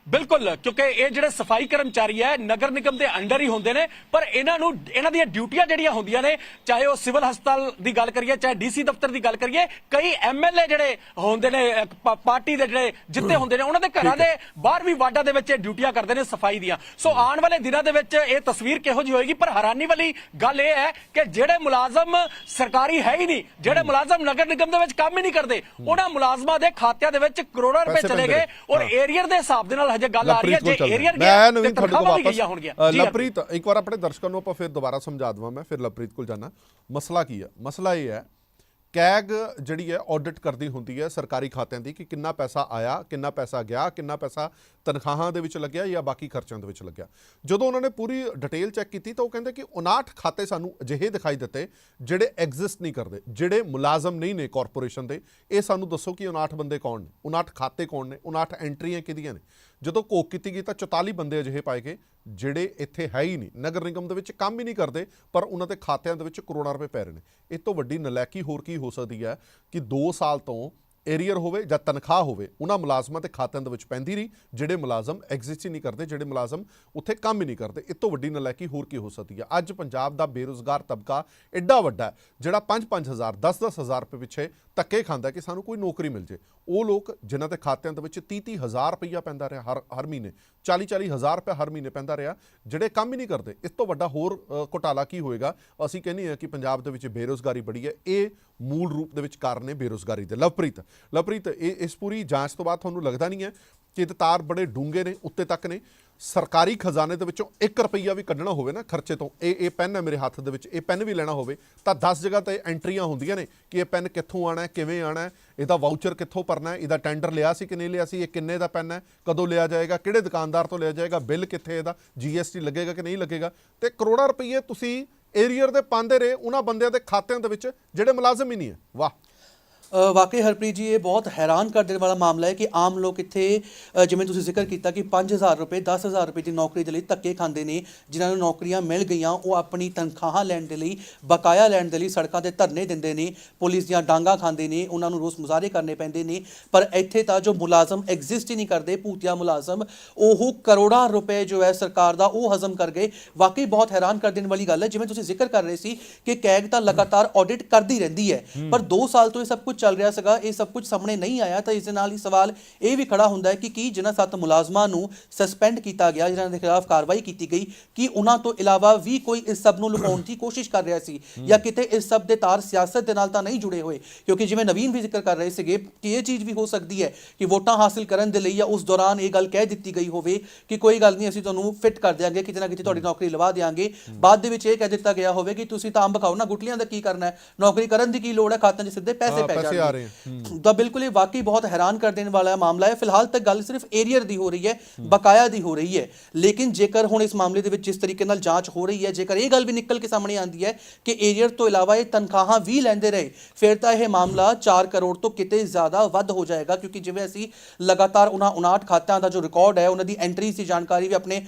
ਬਿਲਕੁਲ ਕਿਉਂਕਿ ਇਹ ਜਿਹੜੇ ਸਫ਼ਾਈ ਕਰਮਚਾਰੀ ਹੈ ਨਗਰ ਨਿਗਮ ਦੇ ਅੰਡਰ ਹੀ ਹੁੰਦੇ ਨੇ ਪਰ ਇਹਨਾਂ ਨੂੰ ਇਹਨਾਂ ਦੀਆਂ ਡਿਊਟੀਆਂ ਜਿਹੜੀਆਂ ਹੁੰਦੀਆਂ ਨੇ ਚਾਹੇ ਉਹ ਸਿਵਲ ਹਸਪਤਾਲ ਦੀ ਗੱਲ ਕਰੀਏ ਚਾਹੇ ਡੀਸੀ ਦਫ਼ਤਰ ਦੀ ਗੱਲ ਕਰੀਏ ਕਈ ਐਮਐਲਏ ਜਿਹੜੇ ਹੁੰਦੇ ਨੇ ਪਾਰਟੀ ਦੇ ਜਿਹੜੇ ਜਿੱਤੇ ਹੁੰਦੇ ਨੇ ਉਹਨਾਂ ਦੇ ਘਰਾਂ ਦੇ ਬਾਹਰ ਵੀ ਵਾਰਡਾਂ ਦੇ ਵਿੱਚ ਡਿਊਟੀਆਂ ਕਰਦੇ ਨੇ ਸਫ਼ਾਈ ਦੀਆਂ। ਸੋ ਆਉਣ ਵਾਲੇ ਦਿਨਾਂ ਦੇ ਵਿੱਚ ਇਹ ਤਸਵੀਰ ਕਿਹੋ ਜਿਹੀ ਹੋਏਗੀ? ਪਰ ਹੈਰਾਨੀ ਵਾਲੀ ਗੱਲ ਇਹ ਹੈ ਕਿ ਜਿਹੜੇ ਮੁਲਾਜ਼ਮ ਸਰਕਾਰੀ ਹੈ ਹੀ ਨਹੀਂ ਜਿਹੜੇ ਮੁਲਾਜ਼ਮ ਨਗਰ ਨਿਗਮ ਦੇ ਵਿੱਚ ਕੰਮ ਹੀ ਨਹੀਂ ਕਰਦੇ ਉਹਨਾਂ ਮੁਲਾਜ਼ਮਾਂ ਦੇ ਖਾਤਿਆਂ ਦੇ ਵਿੱਚ ਕਰੋੜਾਂ ਰੁਪਏ ਚਲੇ ਗਏ। ਔਰ। ਏਰੀਅਰ ਦੇ ਹਿਸਾਬ ਦੇ ਨਾਲ ਹਜੇ ਗੱਲ ਆ ਰਹੀ ਹੈ ਜੇ ਏਰੀਅਰ। ਗਿਆ ਮੈਂ ਤੇ ਨਵੀਨ ਤੁਹਾਡੇ ਕੋਲ ਵਾਪਸ ਲਵਪ੍ਰੀਤ ਇੱਕ ਵਾਰ ਆਪਣੇ ਦਰਸ਼ਕਾਂ ਨੂੰ ਆਪਾਂ ਫਿਰ ਦੁਬਾਰਾ ਸਮਝਾ ਦਵਾਂ ਮੈਂ ਫਿਰ ਲਵਪ੍ਰੀਤ ਕੋਲ ਜਾਣਾ ਮਸਲਾ ਕੀ ਹੈ ਮਸਲਾ ਇਹ ਹੈ ਕੈਗ ਜਿਹੜੀ ਹੈ ਆਡਿਟ ਕਰਦੀ ਹੁੰਦੀ ਹੈ ਸਰਕਾਰੀ ਖਾਤਿਆਂ ਦੀ ਕਿ ਕਿੰਨਾ ਪੈਸਾ ਆਇਆ ਕਿੰਨਾ ਪੈਸਾ ਗਿਆ ਕਿੰਨਾ ਪੈਸਾ ਤਨਖਾਹਾਂ ਦੇ ਵਿੱਚ ਲੱਗਿਆ ਜਾਂ ਬਾਕੀ ਖਰਚਿਆਂ ਦੇ ਵਿੱਚ ਲੱਗਿਆ। ਜਦੋਂ ਉਹਨਾਂ ਨੇ ਪੂਰੀ ਡਿਟੇਲ ਚੈੱਕ ਕੀਤੀ ਤਾਂ ਉਹ ਕਹਿੰਦੇ ਕਿ 59 ਖਾਤੇ ਸਾਨੂੰ ਅਜਿਹੇ ਦਿਖਾਈ ਦਿੱਤੇ ਜਿਹੜੇ ਐਗਜ਼ਿਸਟ ਨਹੀਂ ਕਰਦੇ ਜਿਹੜੇ ਮੁਲਾਜ਼ਮ ਨਹੀਂ ਨੇ ਕਾਰਪੋਰੇਸ਼ਨ ਦੇ। ਇਹ ਸਾਨੂੰ ਦੱਸੋ ਕਿ 59 ਬੰਦੇ ਕੌਣ ਨੇ? 59 ਖਾਤੇ ਕੌਣ ਨੇ? 59 ਐਂਟਰੀਆਂ ਕਿਹਦੀਆਂ ਨੇ? ਜਦੋਂ ਘੋਖ ਕੀਤੀ ਗਈ ਤਾਂ 44 ਬੰਦੇ ਅਜਿਹੇ ਪਾਏ ਗਏ, ਜਿਹੜੇ ਇੱਥੇ ਹੈ ਹੀ ਨਹੀਂ। ਨਗਰ ਨਿਗਮ ਦੇ ਵਿੱਚ ਕੰਮ ਹੀ ਨਹੀਂ ਕਰਦੇ, ਪਰ ਉਹਨਾਂ ਦੇ ਖਾਤਿਆਂ ਦੇ ਵਿੱਚ ਕਰੋੜਾਂ ਰੁਪਏ ਪੈ ਰਹੇ ਨੇ। ਇਹ ਤੋਂ ਵੱਡੀ ਨਲਾਇਕੀ ਹੋਰ ਕੀ ਹੋ ਸਕਦੀ ਹੈ ਕਿ 2 ਸਾਲ ਤੋਂ ਏਰੀਅਰ ਹੋਵੇ ਜਾਂ ਤਨਖਾਹ ਹੋਵੇ ਉਹਨਾਂ ਮੁਲਾਜ਼ਮਾਂ ਤੇ ਖਾਤਿਆਂ ਦੇ ਵਿੱਚ ਪੈਂਦੀ ਨਹੀਂ ਜਿਹੜੇ ਮੁਲਾਜ਼ਮ ਐਗਜ਼ਿਸਟ ਹੀ ਨਹੀਂ ਕਰਦੇ ਜਿਹੜੇ ਮੁਲਾਜ਼ਮ ਉੱਥੇ ਕੰਮ ਹੀ ਨਹੀਂ ਕਰਦੇ। ਇਹ ਤੋਂ ਵੱਡੀ ਨਲਾਇਕੀ ਹੋਰ ਕੀ ਹੋ ਸਕਦੀ ਹੈ? ਅੱਜ ਪੰਜਾਬ ਦਾ ਬੇਰੁਜ਼ਗਾਰ ਤਬਕਾ ਐਡਾ ਵੱਡਾ ਹੈ ਜਿਹੜਾ 5-5000 10-10000 ਰੁਪਏ ਪਿੱਛੇ ਧੱਕੇ ਖਾਂਦਾ ਕਿ ਸਾਨੂੰ ਕੋਈ ਨੌਕਰੀ ਮਿਲ ਜੇ। ਉਹ ਲੋਕ ਜਿਨ੍ਹਾਂ ਦੇ ਖਾਤਿਆਂ ਦੇ ਵਿੱਚ 30-30 ਹਜ਼ਾਰ ਰੁਪਈਆ ਪੈਂਦਾ ਰਿਹਾ ਹਰ ਹਰ ਮਹੀਨੇ 40-40 ਹਜ਼ਾਰ ਰੁਪਏ ਹਰ ਮਹੀਨੇ ਪੈਂਦਾ ਰਿਹਾ ਜਿਹੜੇ ਕੰਮ ਹੀ ਨਹੀਂ ਕਰਦੇ। ਇਸ ਤੋਂ ਵੱਡਾ ਹੋਰ ਅ, ਘੁਟਾਲਾ ਕੀ ਹੋਏਗਾ? ਅਸੀਂ ਕਹਿੰਦੇ ਹਾਂ ਕਿ ਪੰਜਾਬ ਦੇ ਵਿੱਚ ਬੇਰੋਜ਼ਗਾਰੀ ਬੜੀ ਹੈ। ਇਹ ਮੂਲ ਰੂਪ ਦੇ ਵਿੱਚ ਕਾਰਨ ਨੇ ਬੇਰੋਜ਼ਗਾਰੀ ਦੇ। ਲਵਪ੍ਰੀਤ ਲਵਪ੍ਰੀਤ, ਇਹ, ਇਸ ਪੂਰੀ ਜਾਂਚ ਤੋਂ ਬਾਅਦ ਤੁਹਾਨੂੰ ਲੱਗਦਾ ਨਹੀਂ ਹੈ ਕਿ ਇਹਦੇ ਤਾਰ ਬੜੇ ਡੂੰਘੇ ਨੇ, ਉੱਤੇ ਤੱਕ ਨੇ? ਸਰਕਾਰੀ ਖਜ਼ਾਨੇ ਦੇ ਵਿੱਚੋਂ 1 ਰੁਪਈਆ ਵੀ ਕੱਢਣਾ ਹੋਵੇ ਨਾ ਖਰਚੇ ਤੋਂ, ਇਹ ਇਹ ਪੈਨ ਹੈ ਮੇਰੇ ਹੱਥ ਦੇ ਵਿੱਚ, ਇਹ ਪੈਨ ਵੀ ਲੈਣਾ ਹੋਵੇ, ਤਾਂ 10 ਜਗ੍ਹਾ ਤੇ ਐਂਟਰੀਆਂ ਹੁੰਦੀਆਂ ਨੇ ਕਿ ਇਹ ਪੈਨ ਕਿੱਥੋਂ ਆਣਾ ਹੈ, ਕਿਵੇਂ ਆਣਾ ਹੈ, ਇਹਦਾ ਵਾਊਚਰ ਕਿੱਥੋਂ ਭਰਨਾ ਹੈ, ਇਹਦਾ ਟੈਂਡਰ ਲਿਆ ਸੀ ਕਿ ਨਹੀਂ ਲਿਆ ਸੀ, ਇਹ ਕਿੰਨੇ ਦਾ ਪੈਨ ਹੈ, ਕਦੋਂ ਲਿਆ ਜਾਏਗਾ, ਕਿਹੜੇ ਦੁਕਾਨਦਾਰ ਤੋਂ ਲਿਆ ਜਾਏਗਾ, ਬਿੱਲ ਕਿੱਥੇ ਇਹਦਾ ਜੀਐਸਟੀ ਲੱਗੇਗਾ ਕਿ ਨਹੀਂ ਲੱਗੇਗਾ? ਤੇ ਕਰੋੜਾਂ ਰੁਪਈਏ ਤੁਸੀਂ ਏਰੀਅਰ ਦੇ ਪਾਉਂਦੇ ਰਹੇ, ਉਹਨਾਂ ਬੰਦਿਆਂ ਦੇ ਖਾਤਿਆਂ ਦੇ ਵਿੱਚ ਜਿਹੜੇ ਮੁਲਾਜ਼ਮ ਹੀ ਨਹੀਂ ਹੈ। ਵਾਹ। ਵਾਕਈ ਹਰਪ੍ਰੀਤ ਜੀ, ਇਹ ਬਹੁਤ ਹੈਰਾਨ ਕਰ ਦੇਣ ਵਾਲਾ ਮਾਮਲਾ ਹੈ ਕਿ ਆਮ ਲੋਕ ਇੱਥੇ ਜਿਵੇਂ ਤੁਸੀਂ ਜ਼ਿਕਰ ਕੀਤਾ ਕਿ 5000 ਰੁਪਏ 10000 ਰੁਪਏ ਦੀ ਨੌਕਰੀ ਦੇ ਲਈ ਧੱਕੇ ਖਾਂਦੇ ਨੇ, ਜਿਨ੍ਹਾਂ ਨੂੰ ਨੌਕਰੀਆਂ ਮਿਲ ਗਈਆਂ, ਉਹ ਆਪਣੀ ਤਨਖਾਹਾਂ ਲੈਣ ਦੇ ਲਈ, ਬਕਾਇਆ ਲੈਣ ਦੇ ਲਈ ਸੜਕਾਂ ਤੇ ਧਰਨੇ ਦਿੰਦੇ ਨੇ, ਪੁਲਿਸ ਦੀਆਂ ਡਾਂਗਾ ਖਾਂਦੇ ਨੇ, ਉਹਨਾਂ ਨੂੰ ਰੋਸ ਮੁਜ਼ਾਹਰੇ ਕਰਨੇ ਪੈਂਦੇ ਨੇ, ਪਰ ਇੱਥੇ ਤਾਂ ਜੋ ਮੁਲਾਜ਼ਮ ਐਗਜ਼ਿਸਟ ਹੀ ਨਹੀਂ ਕਰਦੇ, ਭੂਤੀਆ ਮੁਲਾਜ਼ਮ, ਉਹ ਕਰੋੜਾਂ ਰੁਪਏ ਜੋ ਹੈ ਸਰਕਾਰ ਦਾ, ਉਹ ਹਜ਼ਮ ਕਰ ਗਏ। ਵਾਕਈ ਬਹੁਤ ਹੈਰਾਨ ਕਰ ਦੇਣ ਵਾਲੀ ਗੱਲ ਹੈ, ਜਿਵੇਂ ਤੁਸੀਂ ਜ਼ਿਕਰ ਕਰ ਰਹੇ ਸੀ ਕਿ ਕੈਗ ਤਾਂ ਲਗਾਤਾਰ ਆਡਿਟ ਕਰਦੀ ਰਹਿੰਦੀ ਹੈ, ਪਰ 2 ਸਾਲ ਤੋਂ ਇਹ ਸਭ ਕੁਝ ਚੱਲ ਰਿਹਾ ਸੀਗਾ ਇਹ ਸਭ ਕੁਝ ਸਾਹਮਣੇ ਨਹੀਂ ਆਇਆ ਤਾਂ ਇਸ ਦੇ ਨਾਲ ਹੀ ਸਵਾਲ ਇਹ ਵੀ ਖੜਾ ਹੁੰਦਾ ਹੈ ਕਿ ਕੀ ਜਿਨ੍ਹਾਂ ਸੱਤ ਮੁਲਾਜ਼ਮਾਂ ਨੂੰ ਸਸਪੈਂਡ ਕੀਤਾ ਗਿਆ ਜਿਨ੍ਹਾਂ ਦੇ ਖਿਲਾਫ ਕਾਰਵਾਈ ਕੀਤੀ ਗਈ ਕਿ ਉਹਨਾਂ ਤੋਂ ਇਲਾਵਾ ਵੀ ਕੋਈ ਇਸ ਸਭ ਨੂੰ ਲੁਕਾਉਣ ਦੀ ਕੋਸ਼ਿਸ਼ ਕਰ ਰਿਹਾ ਸੀ ਜਾਂ ਕਿਤੇ ਇਸ ਸਭ ਦੇ ਤਾਰ ਸਿਆਸਤ ਦੇ ਨਾਲ ਤਾਂ ਨਹੀਂ ਜੁੜੇ ਹੋਏ? ਕਿਉਂਕਿ ਜਿਵੇਂ ਨਵੀਨ ਵੀ ਜ਼ਿਕਰ ਕਰ ਰਹੇ ਸੀਗੇ ਕਿ ਇਹ ਚੀਜ਼ ਵੀ ਹੋ ਸਕਦੀ ਹੈ ਕਿ ਵੋਟਾਂ ਹਾਸਿਲ ਕਰਨ ਦੇ ਲਈ ਜਾਂ ਉਸ ਦੌਰਾਨ ਇਹ ਗੱਲ ਕਹਿ ਦਿੱਤੀ ਗਈ ਹੋਵੇ ਕਿ ਕੋਈ ਗੱਲ ਨਹੀਂ ਅਸੀਂ ਤੁਹਾਨੂੰ ਫਿੱਟ ਕਰ ਦਿਆਂਗੇ ਕਿਤੇ ਨਾ ਕਿਤੇ ਤੁਹਾਡੀ ਨੌਕਰੀ ਲਵਾ ਦਿਆਂਗੇ। ਬਾਅਦ ਦੇ ਵਿੱਚ ਇਹ ਕਹਿ ਦਿੱਤਾ ਗਿਆ ਹੋਵੇ ਕਿ ਤੁਸੀਂ ਤਾਂ ਅੰਬ ਖਾਓ ਨਾ ਗੁਟਲੀਆਂ ਦਾ ਕੀ ਕਰਨਾ ਹੈ? ਨੌਕਰੀ ਕਰਨ ਦੀ ਕੀ ਲੋੜ ਹੈ? ਖਾਤਿਆਂ 'ਚ ਸਿੱਧੇ ਪੈਸੇ ਪੈ ਪੈਸੇ ਆ ਰਹੇ ਤਾਂ ਬਿਲਕੁਲ ਇਹ ਵਾਕਈ ਬਹੁਤ ਹੈਰਾਨ ਕਰ ਦੇਣ ਵਾਲਾ ਮਾਮਲਾ ਹੈ। ਫਿਲਹਾਲ ਤੱਕ ਗੱਲ ਸਿਰਫ ਏਰੀਅਰ ਦੀ ਹੋ ਰਹੀ ਹੈ ਬਕਾਇਆ ਦੀ ਹੋ ਰਹੀ ਹੈ। ਲੇਕਿਨ ਜੇਕਰ ਹੁਣ ਇਸ ਮਾਮਲੇ ਦੇ ਵਿੱਚ ਜਿਸ ਤਰੀਕੇ ਨਾਲ ਜਾਂਚ ਹੋ ਰਹੀ ਹੈ ਜੇਕਰ ਇਹ ਗੱਲ ਵੀ ਨਿਕਲ ਕੇ ਸਾਹਮਣੇ ਆਂਦੀ ਹੈ ਕਿ ਏਰੀਅਰ ਤੋਂ ਇਲਾਵਾ ਇਹ ਤਨਖਾਹਾਂ ਵੀ ਲੈਂਦੇ ਰਹੇ ਫਿਰ ਤਾਂ ਇਹ ਮਾਮਲਾ 4 ਕਰੋੜ ਤੋਂ ਕਿਤੇ ਜ਼ਿਆਦਾ ਵੱਧ ਹੋ ਜਾਏਗਾ। ਕਿਉਂਕਿ ਜਿਵੇਂ ਅਸੀਂ ਲਗਾਤਾਰ ਉਹਨਾਂ 59 ਖਾਤਿਆਂ ਦਾ ਜੋ ਰਿਕਾਰਡ ਹੈ ਉਹਨਾਂ ਦੀ ਐਂਟਰੀ ਦੀ ਜਾਣਕਾਰੀ ਵੀ ਆਪਣੇ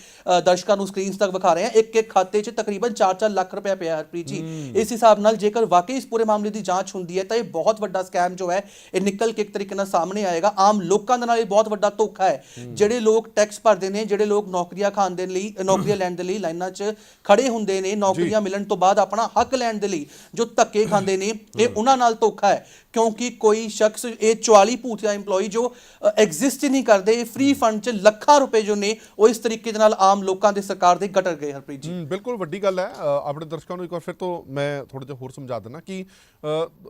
ਦਰਸ਼ਕਾਂ ਨੂੰ ਸਕਰੀਨਸ ਤੱਕ ਵਿਖਾ ਰਹੇ ਹਾਂ। ਇੱਕ ਇੱਕ ਖਾਤੇ 'ਚ ਤਕਰੀਬਨ 4-4 ਲੱਖ ਰੁਪਏ ਪਿਆ ਹੈ ਹਰਪ੍ਰੀਤ ਜੀ। ਇਸ ਹਿਸਾਬ ਨਾਲ ਜੇਕਰ ਵਾਕਈ ਇਸ ਪੂਰੇ ਮਾਮਲੇ ਦੀ ਜਾਂਚ ਹੁੰਦੀ ਹੈ ਤਾਂ ਇਹ ਬਹੁਤ ਵੱਡਾ ਸਕੈਮ ਜੋ ਹੈ ਇਹ ਨਿਕਲ ਕੇ ਇੱਕ ਤਰੀਕੇ ਨਾਲ ਸਾਹਮਣੇ ਆਏਗਾ। ਆਮ ਲੋਕਾਂ ਦੇ ਨਾਲ ਇਹ ਬਹੁਤ ਵੱਡਾ ਧੋਖਾ ਹੈ। ਜਿਹੜੇ ਲੋਕ ਟੈਕਸ ਭਰਦੇ ਨੇ ਜਿਹੜੇ ਲੋਕ ਨੌਕਰੀਆਂ ਖਾਣ ਦੇ ਲਈ ਨੌਕਰੀਆਂ ਲੈਣ ਦੇ ਲਈ ਲਾਈਨਾਂ 'ਚ ਖੜੇ ਹੁੰਦੇ ਨੇ ਨੌਕਰੀਆਂ ਮਿਲਣ ਤੋਂ ਬਾਅਦ ਆਪਣਾ ਹੱਕ ਲੈਣ ਦੇ ਲਈ ਜੋ ਧੱਕੇ ਖਾਂਦੇ ਨੇ ਇਹ ਉਹਨਾਂ ਨਾਲ ਧੋਖਾ ਹੈ। ਕਿਉਂਕਿ ਕੋਈ ਸ਼ਖਸ ਇਹ 44 ਭੂਤੀਆ EMPLOYE ਜੋ ਐਗਜ਼ਿਸਟ ਹੀ ਨਹੀਂ ਕਰਦੇ ਫ੍ਰੀ ਫੰਡ 'ਚ ਲੱਖਾਂ ਰੁਪਏ ਜੋ ਨੇ ਉਹ ਇਸ ਤਰੀਕੇ ਦੇ ਨਾਲ ਆਮ ਲੋਕਾਂ ਦੇ ਸਰਕਾਰ ਦੇ ਗਟਰ ਗਏ ਹਰਪ੍ਰੀਤ ਜੀ। ਬਿਲਕੁਲ ਵੱਡੀ ਗੱਲ ਹੈ। ਆਪਣੇ ਦਰਸ਼ਕਾਂ ਨੂੰ ਇੱਕ ਵਾਰ ਫਿਰ ਤੋਂ ਮੈਂ ਥੋੜਾ ਜਿਹਾ ਹੋਰ ਸਮਝਾ ਦਿੰਦਾ ਕਿ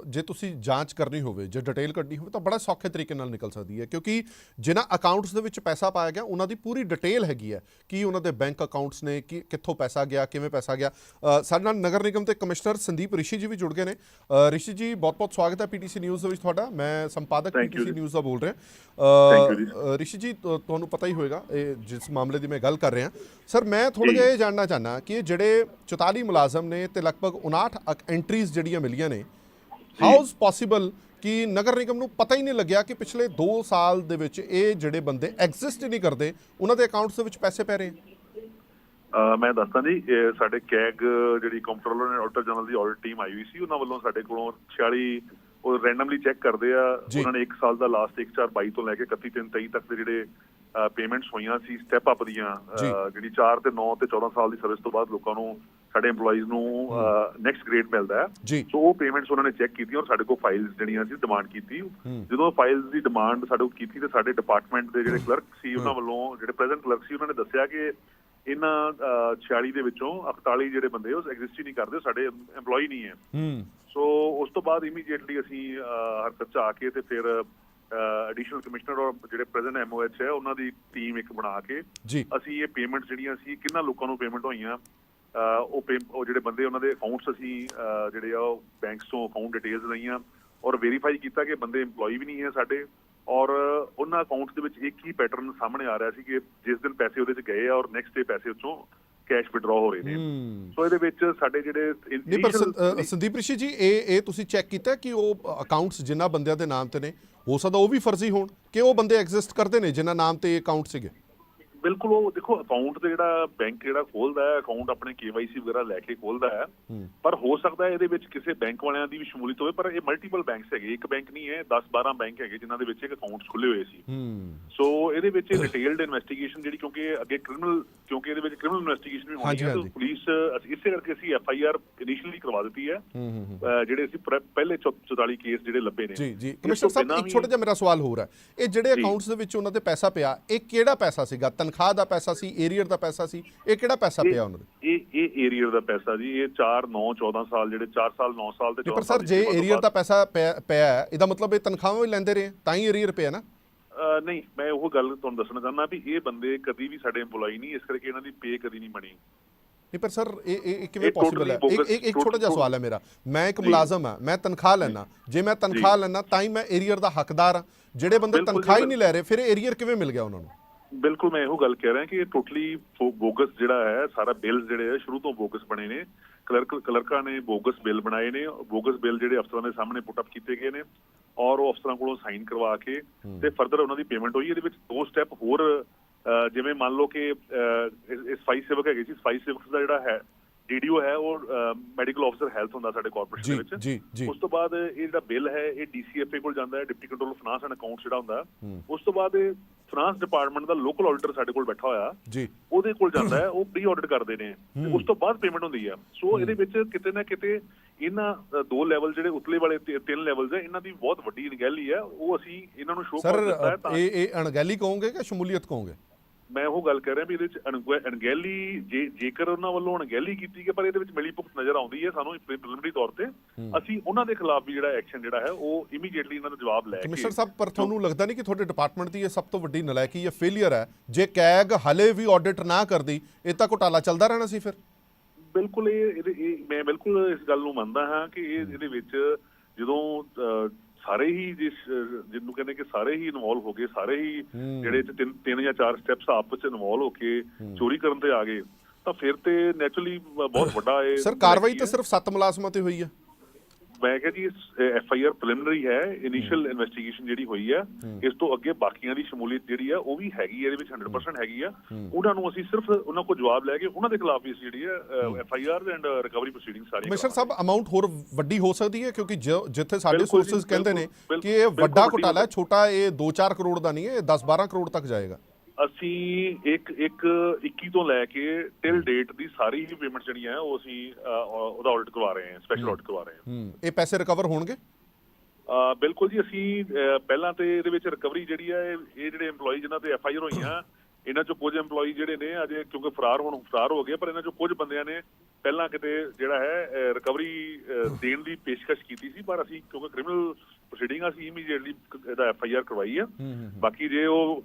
ਜੇ ਤੁਸੀਂ ਜਾਂਚ ਕਰਨੀ ਹੋਵੇ ਜੇ ਡਿਟੇਲ ਕੱਢਣੀ ਹੋਵੇ ਤਾਂ ਬੜਾ ਸੌਖੇ ਤਰੀਕੇ ਨਾਲ ਨਿਕਲ ਸਕਦੀ ਹੈ ਕਿਉਂਕਿ ਜਿਨ੍ਹਾਂ ਅਕਾਊਂਟਸ ਦੇ ਵਿੱਚ ਪੈਸਾ ਪਾਇਆ ਗਿਆ ਉਹਨਾਂ ਦੀ ਪੂਰੀ ਡਿਟੇਲ ਹੈਗੀ ਹੈ ਕਿ ਉਹਨਾਂ ਦੇ ਬੈਂਕ ਅਕਾਊਂਟਸ ਨੇ ਕਿ ਕਿੱਥੋਂ ਪੈਸਾ ਗਿਆ ਕਿਵੇਂ ਪੈਸਾ ਗਿਆ। ਸਾਡੇ ਨਾਲ ਨਗਰ ਨਿਗਮ ਦੇ ਕਮਿਸ਼ਨਰ ਸੰਦੀਪ ਰਿਸ਼ੀ ਜੀ ਵੀ ਜੁੜ ਗਏ ਨੇ। ਰਿਸ਼ੀ ਜੀ ਬਹੁਤ-ਬਹੁਤ ਸਵਾਗਤ ਹੈ ਪੀਟੀਸੀ ਨਿਊਜ਼ ਦੇ ਵਿੱਚ ਤੁਹਾਡਾ। ਮੈਂ ਸੰਪਾਦਕ ਪੀਟੀਸੀ। ਨਿਊਜ਼ ਦਾ ਬੋਲ ਰਿਹਾ। ਰਿਸ਼ੀ ਜੀ ਤੁ- ਤੁਹਾਨੂੰ ਪਤਾ ਹੀ ਹੋਵੇਗਾ ਇਹ ਜਿਸ ਮਾਮਲੇ ਦੀ ਮੈਂ ਗੱਲ ਕਰ ਰਿਹਾ। ਸਰ ਮੈਂ ਥੋੜਾ ਜਿਹਾ ਇਹ ਜਾਣਨਾ ਚਾਹਨਾ ਕਿ ਜਿਹੜੇ 44 ਮੁਲਾਜ਼ਮ ਨੇ ਤੇ ਲਗਭਗ 59 ਐਂਟਰੀਜ਼ ਜਿਹੜੀਆਂ ਮਿਲੀਆਂ ਨੇ ਹਾਊ ਇਜ਼ ਪੋਸੀਬਲ ਕਿ ਨਗਰ ਨਿਗਮ ਨੂੰ ਪਤਾ ਹੀ ਨਹੀਂ ਲੱਗਿਆ ਕਿ ਪਿਛਲੇ 2 ਸਾਲ ਦੇ ਵਿੱਚ ਇਹ ਜਿਹੜੇ ਬੰਦੇ ਐਗਜ਼ਿਸਟ ਹੀ ਨਹੀਂ ਕਰਦੇ ਉਹਨਾਂ ਦੇ ਅਕਾਊਂਟਸ ਦੇ ਵਿੱਚ ਪੈਸੇ ਪੈ ਰਹੇ ਮੈਂ ਦੱਸਦਾ ਜੀ ਸਾਡੇ ਕੈਗ ਜਿਹੜੀ ਕੰਪਟਰੋਲਰ ਨੇ ਆਡਿਟਰ ਜਨਰਲ ਦੀ ਆਡਿਟ ਟੀਮ ਆਈ ਹੋਈ ਸੀ ਉਹਨਾਂ ਵੱਲੋਂ ਸਾਡੇ ਕੋਲੋਂ 46 ਉਹ ਰੈਂਡਮਲੀ ਚੈੱਕ ਕਰਦੇ ਆ। ਉਹਨਾਂ ਨੇ 1 ਸਾਲ ਦਾ ਲਾਸਟ 1422 ਤੋਂ ਲੈ ਕੇ 3123 ਤੱਕ ਦੇ ਜਿਹੜੇ ਪੇਮੈਂਟਸ ਹੋਈਆਂ ਸੀ ਸਟੈਪ ਅਪ ਦੀਆਂ ਜਿਹੜੀ 4 ਤੇ 9 ਤੇ 14 ਸਾਲ ਦੀ ਸਰਵਿਸ ਤੋਂ ਬਾਅਦ ਲੋਕਾਂ ਨੂੰ ਸਾਡੇ EMPLOYEES ਨੂੰ ਨੈਕਸਟ ਗ੍ਰੇਡ ਮਿਲਦਾ ਹੈ। ਸੋ ਉਹ ਪੇਮੈਂਟਸ ਉਹਨਾਂ ਨੇ ਚੈੱਕ ਕੀਤੀਆਂ ਔਰ ਸਾਡੇ ਕੋਲ ਫਾਈਲਸ ਜਿਹੜੀਆਂ ਸੀ ਡਿਮਾਂਡ ਕੀਤੀ। ਜਦੋਂ ਫਾਈਲਸ ਦੀ ਡਿਮਾਂਡ ਸਾਡੇ ਕੋਲ ਕੀਤੀ ਤੇ ਸਾਡੇ ਡਿਪਾਰਟਮੈਂਟ ਦੇ ਜਿਹੜੇ ਕਲਰਕ ਸੀ ਉਹਨਾਂ ਵੱਲੋਂ ਜਿਹੜੇ ਪ੍ਰੈਜ਼ੈਂਟ ਕਲਰਕ ਸੀ ਉਹਨਾਂ ਨੇ ਦੱਸਿਆ ਕਿ ਇਹਨਾਂ ਅਹ, 46 ਦੇ ਵਿੱਚੋਂ 48 ਜਿਹੜੇ ਬੰਦੇ ਉਹ ਐਗਜ਼ਿਸਟ ਹੀ ਨਹੀਂ ਕਰਦੇ ਸਾਡੇ EMPLOYEE ਨਹੀਂ ਹੈ। ਸੋ ਉਸ ਤੋਂ ਬਾਅਦ ਇਮੀਡੀਏਟਲੀ ਅਸੀਂ ਹਰਕਤ ਚ ਆ ਕੇ ਤੇ ਫਿਰ ਐਡੀਸ਼ਨਲ ਕਮਿਸ਼ਨਰ ਔਰ ਜਿਹੜੇ ਪ੍ਰੈਜ਼ੈਂਟ ਐਮਓਐਚ ਹੈ ਉਹਨਾਂ ਦੀ ਟੀਮ ਇੱਕ ਬਣਾ ਕੇ ਅਸੀਂ ਇਹ ਪੇਮੈਂਟ ਜਿਹੜੀਆਂ ਸੀ ਕਿੰਨਾ ਲੋਕਾਂ ਨੂੰ ਪੇਮੈਂਟ ਹੋਈਆਂ ਉਹ ਉਹ ਜਿਹੜੇ ਬੰਦੇ ਉਹਨਾਂ ਦੇ ਅਕਾਊਂਟਸ ਅਸੀਂ ਜਿਹੜੇ ਆ ਉਹ ਬੈਂਕਸ ਤੋਂ ਅਕਾਊਂਟ ਡਿਟੇਲਸ ਲਈਆਂ ਔਰ ਵੈਰੀਫਾਈ ਕੀਤਾ ਕਿ ਬੰਦੇ EMPLOYE ਵੀ ਨਹੀਂ ਹੈ ਸਾਡੇ ਔਰ ਉਹਨਾਂ ਅਕਾਊਂਟਸ ਦੇ ਵਿੱਚ ਇੱਕ ਹੀ ਪੈਟਰਨ ਸਾਹਮਣੇ ਆ ਰਿਹਾ ਸੀ ਕਿ ਜਿਸ ਦਿਨ ਪੈਸੇ ਉਹਦੇ ਚ ਗਏ ਆ ਔਰ ਨੈਕਸਟ ਡੇ ਪੈਸੇ ਉੱਚੋਂ ਕੈਸ਼ ਵਿਡਰਾ ਹੋ ਰਹੇ ਨੇ। ਸੋ ਇਹਦੇ ਵਿੱਚ ਸਾਡੇ ਜਿਹੜੇ ਨਹੀਂ ਪਰ ਸੰਦੀਪ ਰਿਸ਼ੀ ਜੀ ਇਹ ਇਹ ਤੁਸੀਂ ਚੈੱਕ ਕੀਤਾ ਕਿ ਉਹ ਅਕਾਊਂਟਸ ਜਿਨ੍ਹਾਂ ਬੰਦਿਆਂ ਦੇ ਨਾਮ ਤੇ ਨੇ ਹੋ ਸਕਦਾ ਉਹ ਵੀ ਫਰਜ਼ੀ ਹੋਣ ਕਿ ਉਹ ਬੰਦੇ ਐਗਜ਼ਿਸਟ ਕਰਦੇ ਨੇ ਜਿਨ੍ਹਾਂ ਨਾਮ ਤੇ ਅਕਾਊਂਟ ਸੀਗੇ? ਬਿਲਕੁਲ ਉਹ ਦੇਖੋ ਅਕਾਊਂਟ ਤੇ ਜਿਹੜਾ ਬੈਂਕ ਜਿਹੜਾ ਖੋਲਦਾ ਹੈ ਅਕਾਊਂਟ ਆਪਣੇ KYC ਵਗੈਰਾ ਲੈ ਕੇ ਖੋਲਦਾ ਹੈ ਪਰ ਹੋ ਸਕਦਾ ਹੈ ਇਹਦੇ ਵਿੱਚ ਕਿਸੇ ਬੈਂਕ ਵਾਲਿਆਂ ਦੀ ਵੀ ਸ਼ਮੂਲੀਅਤ ਹੋਵੇ ਪਰ ਇਹ ਮਲਟੀਪਲ ਬੈਂਕਸ ਹੈਗੇ ਇੱਕ ਬੈਂਕ ਨਹੀਂ ਹੈ 10 12 ਬੈਂਕ ਹੈਗੇ ਜਿਨ੍ਹਾਂ ਦੇ ਵਿੱਚ ਇੱਕ ਅਕਾਊਂਟਸ ਖੁੱਲੇ ਹੋਏ ਸੀ। ਸੋ ਇਹਦੇ ਵਿੱਚ ਡਿਟੇਲਡ ਇਨਵੈਸਟੀਗੇਸ਼ਨ ਜਿਹੜੀ ਕਿਉਂਕਿ ਅੱਗੇ ਕ੍ਰਿਮੀਨਲ ਕਿਉਂਕਿ ਇਹਦੇ ਵਿੱਚ ਕ੍ਰਿਮੀਨਲ ਇਨਵੈਸਟੀਗੇਸ਼ਨ ਵੀ ਹੋਣੀ ਹੈ। ਤਾਂ ਪੁਲਿਸ ਇਸੇ ਕਰਕੇ ਅਸੀਂ ਐਫ ਆਈ ਆਰ ਇਨੀਸ਼ੀਅਲੀ ਕਰਵਾ ਦਿੱਤੀ ਹੈ ਜਿਹੜੇ ਅਸੀਂ ਪਹਿਲੇ 44 ਕੇਸ ਜਿਹੜੇ ਲੱਭੇ ਨੇ। ਜੀ ਜੀ। ਤੋਂ ਕਮਿਸ਼ਨਰ ਸਾਹਿਬ ਇੱਕ ਛੋਟਾ ਜਿਹਾ ਮੇਰਾ ਸਵਾਲ ਹੋਰ ਹੈ। ਇਹ ਜਿਹੜੇ। ਅਕਾਊਂਟਸ ਦੇ ਵਿੱਚ ਉਹਨਾਂ ਦੇ ਪੈਸਾ ਪਿਆ ਇਹ ਕਿਹੜਾ ਪੈਸਾ ਸੀਗਾ? ਤਨਖਾਹ ਦਾ ਪੈਸਾ ਸੀ ਏਰੀਅਰ ਦਾ ਪੈਸਾ ਸੀ ਇਹ ਕਿਹੜਾ ਪੈਸਾ ਪਿਆ ਉਹਨਾਂ ਦੇ? ਇਹ ਇਹ ਏਰੀਅਰ ਦਾ ਪੈਸਾ ਜੀ ਇਹ 4 9 14 ਸਾਲ ਜਿਹੜੇ 4 ਸਾਲ 9 ਸਾਲ ਤੇ ਨਹੀਂ 14 ਪਰ ਸਾਲ ਸਰ ਜੇ ਏਰੀਅਰ ਦਾ ਪੈਸਾ ਪਿਆ ਇਹਦਾ ਮਤਲਬ ਇਹ ਤਨਖਾਹਾਂ ਵੀ ਲੈਂਦੇ ਰਹੇ ਤਾਂ ਹੀ ਏਰੀਅਰ ਪਿਆ ਨਾ? ਨਹੀਂ ਮੈਂ ਉਹ ਗੱਲ ਤੁਹਾਨੂੰ ਦੱਸਣਾ ਚਾਹੁੰਦਾ ਵੀ ਇਹ ਬੰਦੇ ਕਦੀ ਵੀ ਸਾਡੇ EMPLOYE ਨਹੀਂ ਇਸ ਕਰਕੇ ਇਹਨਾਂ ਦੀ ਪੇ ਕਦੀ ਨਹੀਂ ਬਣੀ। ਨਹੀਂ ਪਰ ਸਰ ਇਹ ਕਿਵੇਂ ਪੋਸੀਬਲ ਹੈ? ਇੱਕ ਇੱਕ ਛੋਟਾ ਜਿਹਾ ਸਵਾਲ ਹੈ ਮੇਰਾ। ਮੈਂ ਇੱਕ। ਮੁਲਾਜ਼ਮ ਹਾਂ ਮੈਂ ਤਨਖਾਹ ਲੈਣਾ ਜੇ ਮੈਂ ਤਨਖਾਹ ਲੈਣਾ ਤਾਂ ਹੀ ਮੈਂ ਏਰੀਅਰ ਦਾ ਹੱਕਦਾਰ ਹਾਂ। ਜਿਹੜੇ ਬੰਦੇ ਤਨਖਾਹ ਹੀ ਨਹੀਂ ਲੈ ਰਹੇ ਫਿਰ ਏਰੀਅਰ ਕਿਵੇਂ ਮਿਲ ਗਿਆ ਉਹਨਾਂ ਨੂੰ? ਬਿਲਕੁਲ ਮੈਂ ਇਹੋ ਗੱਲ ਕਹਿ ਰਿਹਾ ਕਿ ਇਹ ਟੋਟਲੀ ਬੋਗਸ ਜਿਹੜਾ ਹੈ ਸਾਰਾ ਬਿੱਲ ਜਿਹੜੇ ਹੈ ਸ਼ੁਰੂ ਤੋਂ ਬੋਗਸ ਬਣੇ ਨੇ। ਕਲਰਕ ਕਲਰਕਾਂ ਨੇ ਬੋਗਸ ਬਿੱਲ ਬਣਾਏ ਨੇ। ਬੋਗਸ ਬਿੱਲ ਜਿਹੜੇ ਅਫਸਰਾਂ ਦੇ ਸਾਹਮਣੇ ਪੁੱਟ ਅਪ ਕੀਤੇ ਗਏ ਨੇ ਔਰ ਉਹ ਅਫਸਰਾਂ ਕੋਲੋਂ ਸਾਈਨ ਕਰਵਾ ਕੇ ਤੇ ਫਰਦਰ ਉਹਨਾਂ ਦੀ ਪੇਮੈਂਟ ਹੋਈ। ਇਹਦੇ ਵਿੱਚ ਦੋ ਸਟੈਪ ਹੋਰ ਜਿਵੇਂ ਮੰਨ ਲਓ ਕਿ ਇਹ ਸਫ਼ਾਈ ਸੇਵਕ ਹੈਗੇ ਸੀ। ਸਫ਼ਾਈ ਸੇਵਕ ਦਾ ਜਿਹੜਾ ਹੈ ਡੀਡੀਓ ਹੈ ਉਹ ਮੈਡੀਕਲ ਅਫਸਰ ਹੈਲਥ ਹੁੰਦਾ ਸਾਡੇ ਕਾਰਪੋਰੇਸ਼ਨ ਦੇ ਵਿੱਚ। ਉਸ ਤੋਂ ਬਾਅਦ ਇਹ ਜਿਹੜਾ ਬਿੱਲ ਹੈ ਇਹ ਡੀਸੀਐਫਏ ਕੋਲ ਜਾਂਦਾ ਹੈ deputy controller finance and accounts ਜਿਹੜਾ ਹੁੰਦਾ। ਉਸ ਤੋਂ ਬਾਅਦ ਇਹ ਫਾਈਨਾਂਸ ਡਿਪਾਰਟਮੈਂਟ ਦਾ ਲੋਕਲ ਆਡੀਟਰ ਸਾਡੇ ਕੋਲ ਬੈਠਾ ਹੋਇਆ। ਜੀ। ਉਹਦੇ ਕੋਲ ਜਾਂਦਾ ਹੈ ਉਹ ਪ੍ਰੀ ਆਡਿਟ ਕਰਦੇ ਨੇ। ਤੇ ਉਸ ਤੋਂ ਬਾਅਦ ਪੇਮੈਂਟ ਹੁੰਦੀ ਹੈ। ਸੋ ਇਹਦੇ ਵਿੱਚ ਕਿਤੇ ਨਾ ਕਿਤੇ ਇਹਨਾਂ ਦੋ ਲੈਵਲ ਜਿਹੜੇ ਉਤਲੇ ਵਾਲੇ ਤਿੰਨ ਲੈਵਲਸ ਹੈ ਇਹਨਾਂ ਦੀ ਬਹੁਤ ਵੱਡੀ ਅਣਗਹਿਲੀ ਹੈ। ਉਹ ਅਸੀਂ ਇਹਨਾਂ ਨੂੰ ਸ਼ੋਅ ਕਰ ਦਿੱਤਾ ਹੈ ਤਾਂ ਇਹ ਇਹ ਅਣਗਹਿਲੀ ਕਹੋਗੇ ਕਿ ਸ਼ਮੂਲੀਅਤ ਕਹੋਗੇ? ਮੈਂ ਉਹ ਗੱਲ ਕਰ ਰਿਹਾ ਵੀ ਇਹਦੇ ਵਿੱਚ ਅਣਗਹਿ- ਅਣਗਹਿਲੀ ਜੇ ਜੇਕਰ ਉਹਨਾਂ ਵੱਲੋਂ ਅਣਗਹਿਲੀ ਕੀਤੀ ਗਈ ਪਰ ਇਹਦੇ ਵਿੱਚ ਮਿਲੀ ਭੁਗਤ ਨਜ਼ਰ ਆਉਂਦੀ ਹੈ ਸਾਨੂੰ ਪ੍ਰੀਲਿਮਿਨਰੀ ਤੌਰ ਤੇ। ਅਸੀਂ ਉਹਨਾਂ ਦੇ ਖਿਲਾਫ ਵੀ ਜਿਹੜਾ ਐਕਸ਼ਨ ਜਿਹੜਾ ਹੈ ਉਹ ਇਮੀਡੀਏਟਲੀ ਇਹਨਾਂ ਦਾ ਜਵਾਬ ਲੈ ਕੇ ਕਮਿਸ਼ਨਰ ਸਾਹਿਬ ਪਰ ਤੁਹਾਨੂੰ ਲੱਗਦਾ ਨਹੀਂ ਕਿ ਤੁਹਾਡੇ ਡਿਪਾਰਟਮੈਂਟ ਦੀ ਇਹ ਸਭ ਤੋਂ ਵੱਡੀ ਨਲਾਇਕੀ ਜਾਂ ਫੇਲਿਅਰ ਹੈ? ਜੇ ਕੈਗ ਹਲੇ ਵੀ ਆਡਿਟ ਨਾ ਕਰਦੀ ਇਹ ਤਾਂ ਘੁਟਾਲਾ ਚੱਲਦਾ ਰਹਿਣਾ ਸੀ ਫਿਰ? ਬਿਲਕੁਲ ਇਹ ਮੈਂ ਬਿਲਕੁਲ ਇਸ ਗੱਲ ਨੂੰ ਮੰਨਦਾ ਹਾਂ ਕਿ ਇਹ ਇਹਦੇ ਵਿੱਚ ਜਦੋਂ ਸਾਰੇ ਹੀ ਜਿਸ ਜਿਹਨੂੰ ਕਹਿੰਦੇ ਕਿ ਸਾਰੇ ਹੀ ਇਨਵੋਲਵ ਹੋ ਗਏ ਸਾਰੇ ਹੀ ਜਿਹੜੇ 'ਚ ਤਿੰਨ ਤਿੰਨ ਜਾਂ ਚਾਰ ਸਟੈਪਸ ਆਪਸ ਵਿੱਚ ਇਨਵੋਲਵ ਹੋ ਕੇ ਚੋਰੀ ਕਰਨ ਤੇ ਆ ਗਏ ਤਾਂ ਫਿਰ ਤੇ ਨੈਚੁਰਲੀ ਬਹੁਤ ਵੱਡਾ ਇਹ ਸਰ ਕਾਰਵਾਈ। ਤਾਂ ਸਿਰਫ 7 ਮੁਲਾਜ਼ਮਾਂ ਤੇ ਹੋਈ ਹੈ ਮੈਂ ਕਿਹਾ ਜੀ ਐਫ ਆਈ ਆਰ ਪ੍ਰੀਲਿਮਿਨਰੀ ਹੈ ਇਨੀਸ਼ੀਅਲ ਇਨਵੈਸਟੀਗੇਸ਼ਨ ਜਿਹੜੀ ਹੋਈ ਹੈ ਇਸ ਤੋਂ ਅੱਗੇ ਬਾਕੀਆਂ ਦੀ ਸ਼ਮੂਲੀਅਤ ਜਿਹੜੀ ਹੈ ਉਹ ਵੀ ਹੈਗੀ ਇਹਦੇ ਵਿੱਚ 100% ਹੈਗੀ ਆ। ਉਹਨਾਂ ਨੂੰ ਅਸੀਂ ਸਿਰਫ ਉਹਨਾਂ ਕੋਲ ਜਵਾਬ ਲੈ ਕੇ ਉਹਨਾਂ ਦੇ ਖਿਲਾਫ ਅਸੀਂ ਜਿਹੜੀ ਹੈ F I R and recovery proceeding ਸਾਰੀਆਂ ਕਮਿਸ਼ਨਰ ਸਾਹਿਬ ਅਮਾਉਂਟ ਹੋਰ ਵੱਡੀ ਹੋ ਸਕਦੀ ਹੈ ਕਿਉਂਕਿ ਜਿੱਥੇ ਸਾਡੇ ਸੋਰਸਸ ਕਹਿੰਦੇ ਨੇ ਕਿ ਇਹ ਵੱਡਾ ਘੁਟਾਲਾ ਹੋ ਛੋਟਾ ਇਹ 2-4 ਕਰੋੜ ਦਾ ਨਹੀਂ ਹੈ ਇਹ 10-12 ਕਰੋੜ ਤੱਕ ਜਾਏਗਾ। ਅਸੀਂ ਇੱਕ ਇੱਕ 21 ਤੋਂ ਲੈ ਕੇ ਟਿਲ ਡੇਟ ਦੀ ਸਾਰੀ ਹੀ ਪੇਮੈਂਟ ਜਿਹੜੀਆਂ ਹੈ ਉਹ ਅਸੀਂ ਉਹਦਾ ਆਡਿਟ ਕਰਵਾ ਰਹੇ ਹਾਂ ਸਪੈਸ਼ਲ ਆਡਿਟ ਕਰਵਾ ਰਹੇ ਹਾਂ। ਹੂੰ। ਇਹ ਪੈਸੇ ਰਿਕਵਰ ਹੋਣਗੇ? ਬਿਲਕੁਲ ਜੀ ਅਸੀਂ ਪਹਿਲਾਂ ਤੇ ਇਹਦੇ ਵਿੱਚ ਰਿਕਵਰੀ ਜਿਹੜੀ ਹੈ ਇਹ ਇਹ ਜਿਹੜੇ EMPLOYE ਜਿਨ੍ਹਾਂ ਤੇ ਐਫ ਆਈ ਆਰ ਹੋਈਆਂ ਇਹਨਾਂ ਚੋਂ ਕੁਝ EMPLOYE ਜਿਹੜੇ ਨੇ ਅਜੇ ਕਿਉਂਕਿ ਫਰਾਰ ਹੁਣ ਫਰਾਰ ਹੋ ਗਏ ਪਰ ਇਹਨਾਂ ਚੋਂ ਕੁਝ ਬੰਦਿਆਂ ਨੇ ਪਹਿਲਾਂ ਕਿਤੇ ਜਿਹੜਾ ਹੈ ਰਿਕਵਰੀ ਦੇਣ ਦੀ ਪੇਸ਼ਕਸ਼ ਕੀਤੀ ਸੀ ਪਰ ਅਸੀਂ ਕਿਉਂਕਿ ਕ੍ਰਿਮੀਨਲ ਪ੍ਰੋਸੀਡਿੰਗ ਅਸੀਂ ਇਮੀਡੀਏਟਲੀ ਇਹਦਾ ਐਫ ਆਈ ਆਰ ਕਰਵਾਈ ਆ। ਬਾਕੀ ਜੇ ਉਹ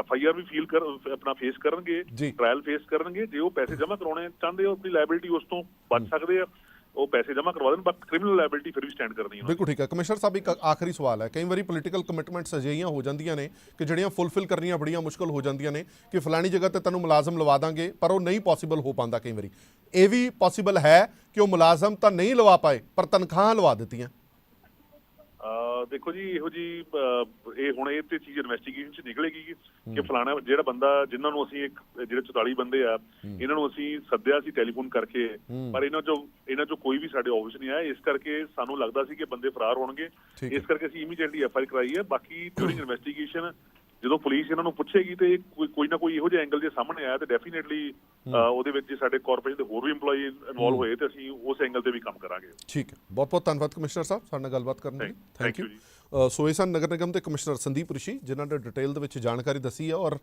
ਐਫ ਆਈ ਆਰ ਵੀ ਫੀਲ ਕਰ ਆਪਣਾ ਫੇਸ ਕਰਨਗੇ। ਟ੍ਰਾਇਲ ਫੇਸ ਕਰਨਗੇ ਜੇ ਉਹ ਪੈਸੇ ਜਮ੍ਹਾਂ ਕਰਾਉਣੇ ਚਾਹੁੰਦੇ ਹੋ ਆਪਣੀ ਲਾਇਬਿਲਿਟੀ ਉਸ ਤੋਂ ਬਚ ਸਕਦੇ ਆ ਉਹ ਪੈਸੇ ਜਮ੍ਹਾਂ ਕਰਵਾ ਦੇਣ ਬਟ ਕ੍ਰਿਮੀਨਲ ਲਾਇਬਿਲਿਟੀ ਫਿਰ ਵੀ ਸਟੈਂਡ ਕਰਨੀ ਹੈ ਬਿਲਕੁਲ ਠੀਕ ਹੈ ਕਮਿਸ਼ਨਰ ਸਾਹਿਬ ਇੱਕ ਆਖਰੀ ਸਵਾਲ ਹੈ। ਕਈ ਵਾਰੀ ਪੋਲੀਟੀਕਲ ਕਮਿਟਮੈਂਟਸ ਅਜਿਹੀਆਂ ਹੋ ਜਾਂਦੀਆਂ ਨੇ ਕਿ ਜਿਹੜੀਆਂ ਫੁੱਲਫਿਲ ਕਰਨੀਆਂ ਬੜੀਆਂ ਮੁਸ਼ਕਲ ਹੋ ਜਾਂਦੀਆਂ ਨੇ ਕਿ ਫਲਾਣੀ ਜਗ੍ਹਾ ਤੇ ਤੈਨੂੰ ਮੁਲਾਜ਼ਮ ਲਵਾ ਦਾਂਗੇ ਪਰ ਉਹ ਨਹੀਂ ਪੋਸੀਬਲ ਹੋ ਪਾਉਂਦਾ ਕਈ ਵਾਰੀ। ਇਹ ਵੀ ਪੋਸੀਬਲ ਹੈ ਕਿ ਉਹ ਮੁਲਾਜ਼ਮ ਤਾਂ ਨਹੀਂ ਲਵਾ ਪਾਏ ਪਰ ਤਨਖਾਹਾਂ ਲਵਾ ਦਿੱਤੀਆਂ। ਦੇਖੋ ਜੀ ਇਹੋ ਜੀ ਇਹ ਹੁਣ ਇਹ ਤੇ ਚੀਜ਼ ਇਨਵੈਸਟੀਗੇਸ਼ਨ ਚ ਨਿਕਲੇਗੀ ਕਿ ਫਲਾਣਾ ਜਿਹੜਾ ਬੰਦਾ ਜਿਨ੍ਹਾਂ ਨੂੰ ਅਸੀਂ ਇੱਕ ਜਿਹੜੇ 44 ਬੰਦੇ ਆ ਇਹਨਾਂ ਨੂੰ ਅਸੀਂ ਸੱਦਿਆ ਸੀ ਟੈਲੀਫੋਨ ਕਰਕੇ ਪਰ ਇਹਨਾਂ ਚੋਂ ਇਹਨਾਂ ਚੋਂ ਕੋਈ ਵੀ ਸਾਡੇ ਆਫਿਸ ਨਹੀਂ ਆਇਆ। ਇਸ ਕਰਕੇ ਸਾਨੂੰ ਲੱਗਦਾ ਸੀ ਕਿ ਬੰਦੇ ਫਰਾਰ ਹੋਣਗੇ। ਇਸ ਕਰਕੇ ਅਸੀਂ ਇਮੀਡੀਏਟਲੀ ਐਫ ਆਈ ਕਰਾਈ ਹੈ। ਬਾਕੀ [coughs] ਡਿਊਰਿੰਗ ਇਨਵੈਸਟੀਗੇਸ਼ਨ ਜਦੋਂ ਪੁਲਿਸ ਇਹਨਾਂ ਨੂੰ ਪੁੱਛੇਗੀ ਤੇ ਕੋਈ ਨਾ ਕੋਈ ਇਹੋ ਜਿਹਾ ਐਂਗਲ ਜੇ ਸਾਹਮਣੇ ਆਇਆ ਤੇ ਡੈਫੀਨਿਟਲੀ ਉਹਦੇ ਵਿੱਚ ਜੇ ਸਾਡੇ ਕਾਰਪੋਰੇਸ਼ਨ ਦੇ ਹੋਰ ਵੀ EMPLOYE ਇਨਵੋਲਵ ਹੋਏ ਤੇ ਅਸੀਂ ਉਸ ਐਂਗਲ ਤੇ ਵੀ ਕੰਮ ਕਰਾਂਗੇ। ਠੀਕ ਹੈ। ਬਹੁਤ ਬਹੁਤ ਧੰਨਵਾਦ ਕਮਿਸ਼ਨਰ ਸਾਹਿਬ ਸਾਡੇ ਨਾਲ ਗੱਲਬਾਤ ਕਰਨ ਲਈ। ਥੈਂਕ ਯੂ ਸੋ ਇਹ ਸਨ ਨਗਰ ਨਿਗਮ ਦੇ ਕਮਿਸ਼ਨਰ ਸੰਦੀਪ ਰਿਸ਼ੀ ਜਿਨ੍ਹਾਂ ਨੇ ਡਿਟੇਲ ਦੇ ਵਿੱਚ ਜਾਣਕਾਰੀ ਦੱਸੀ ਹੈ ਔਰ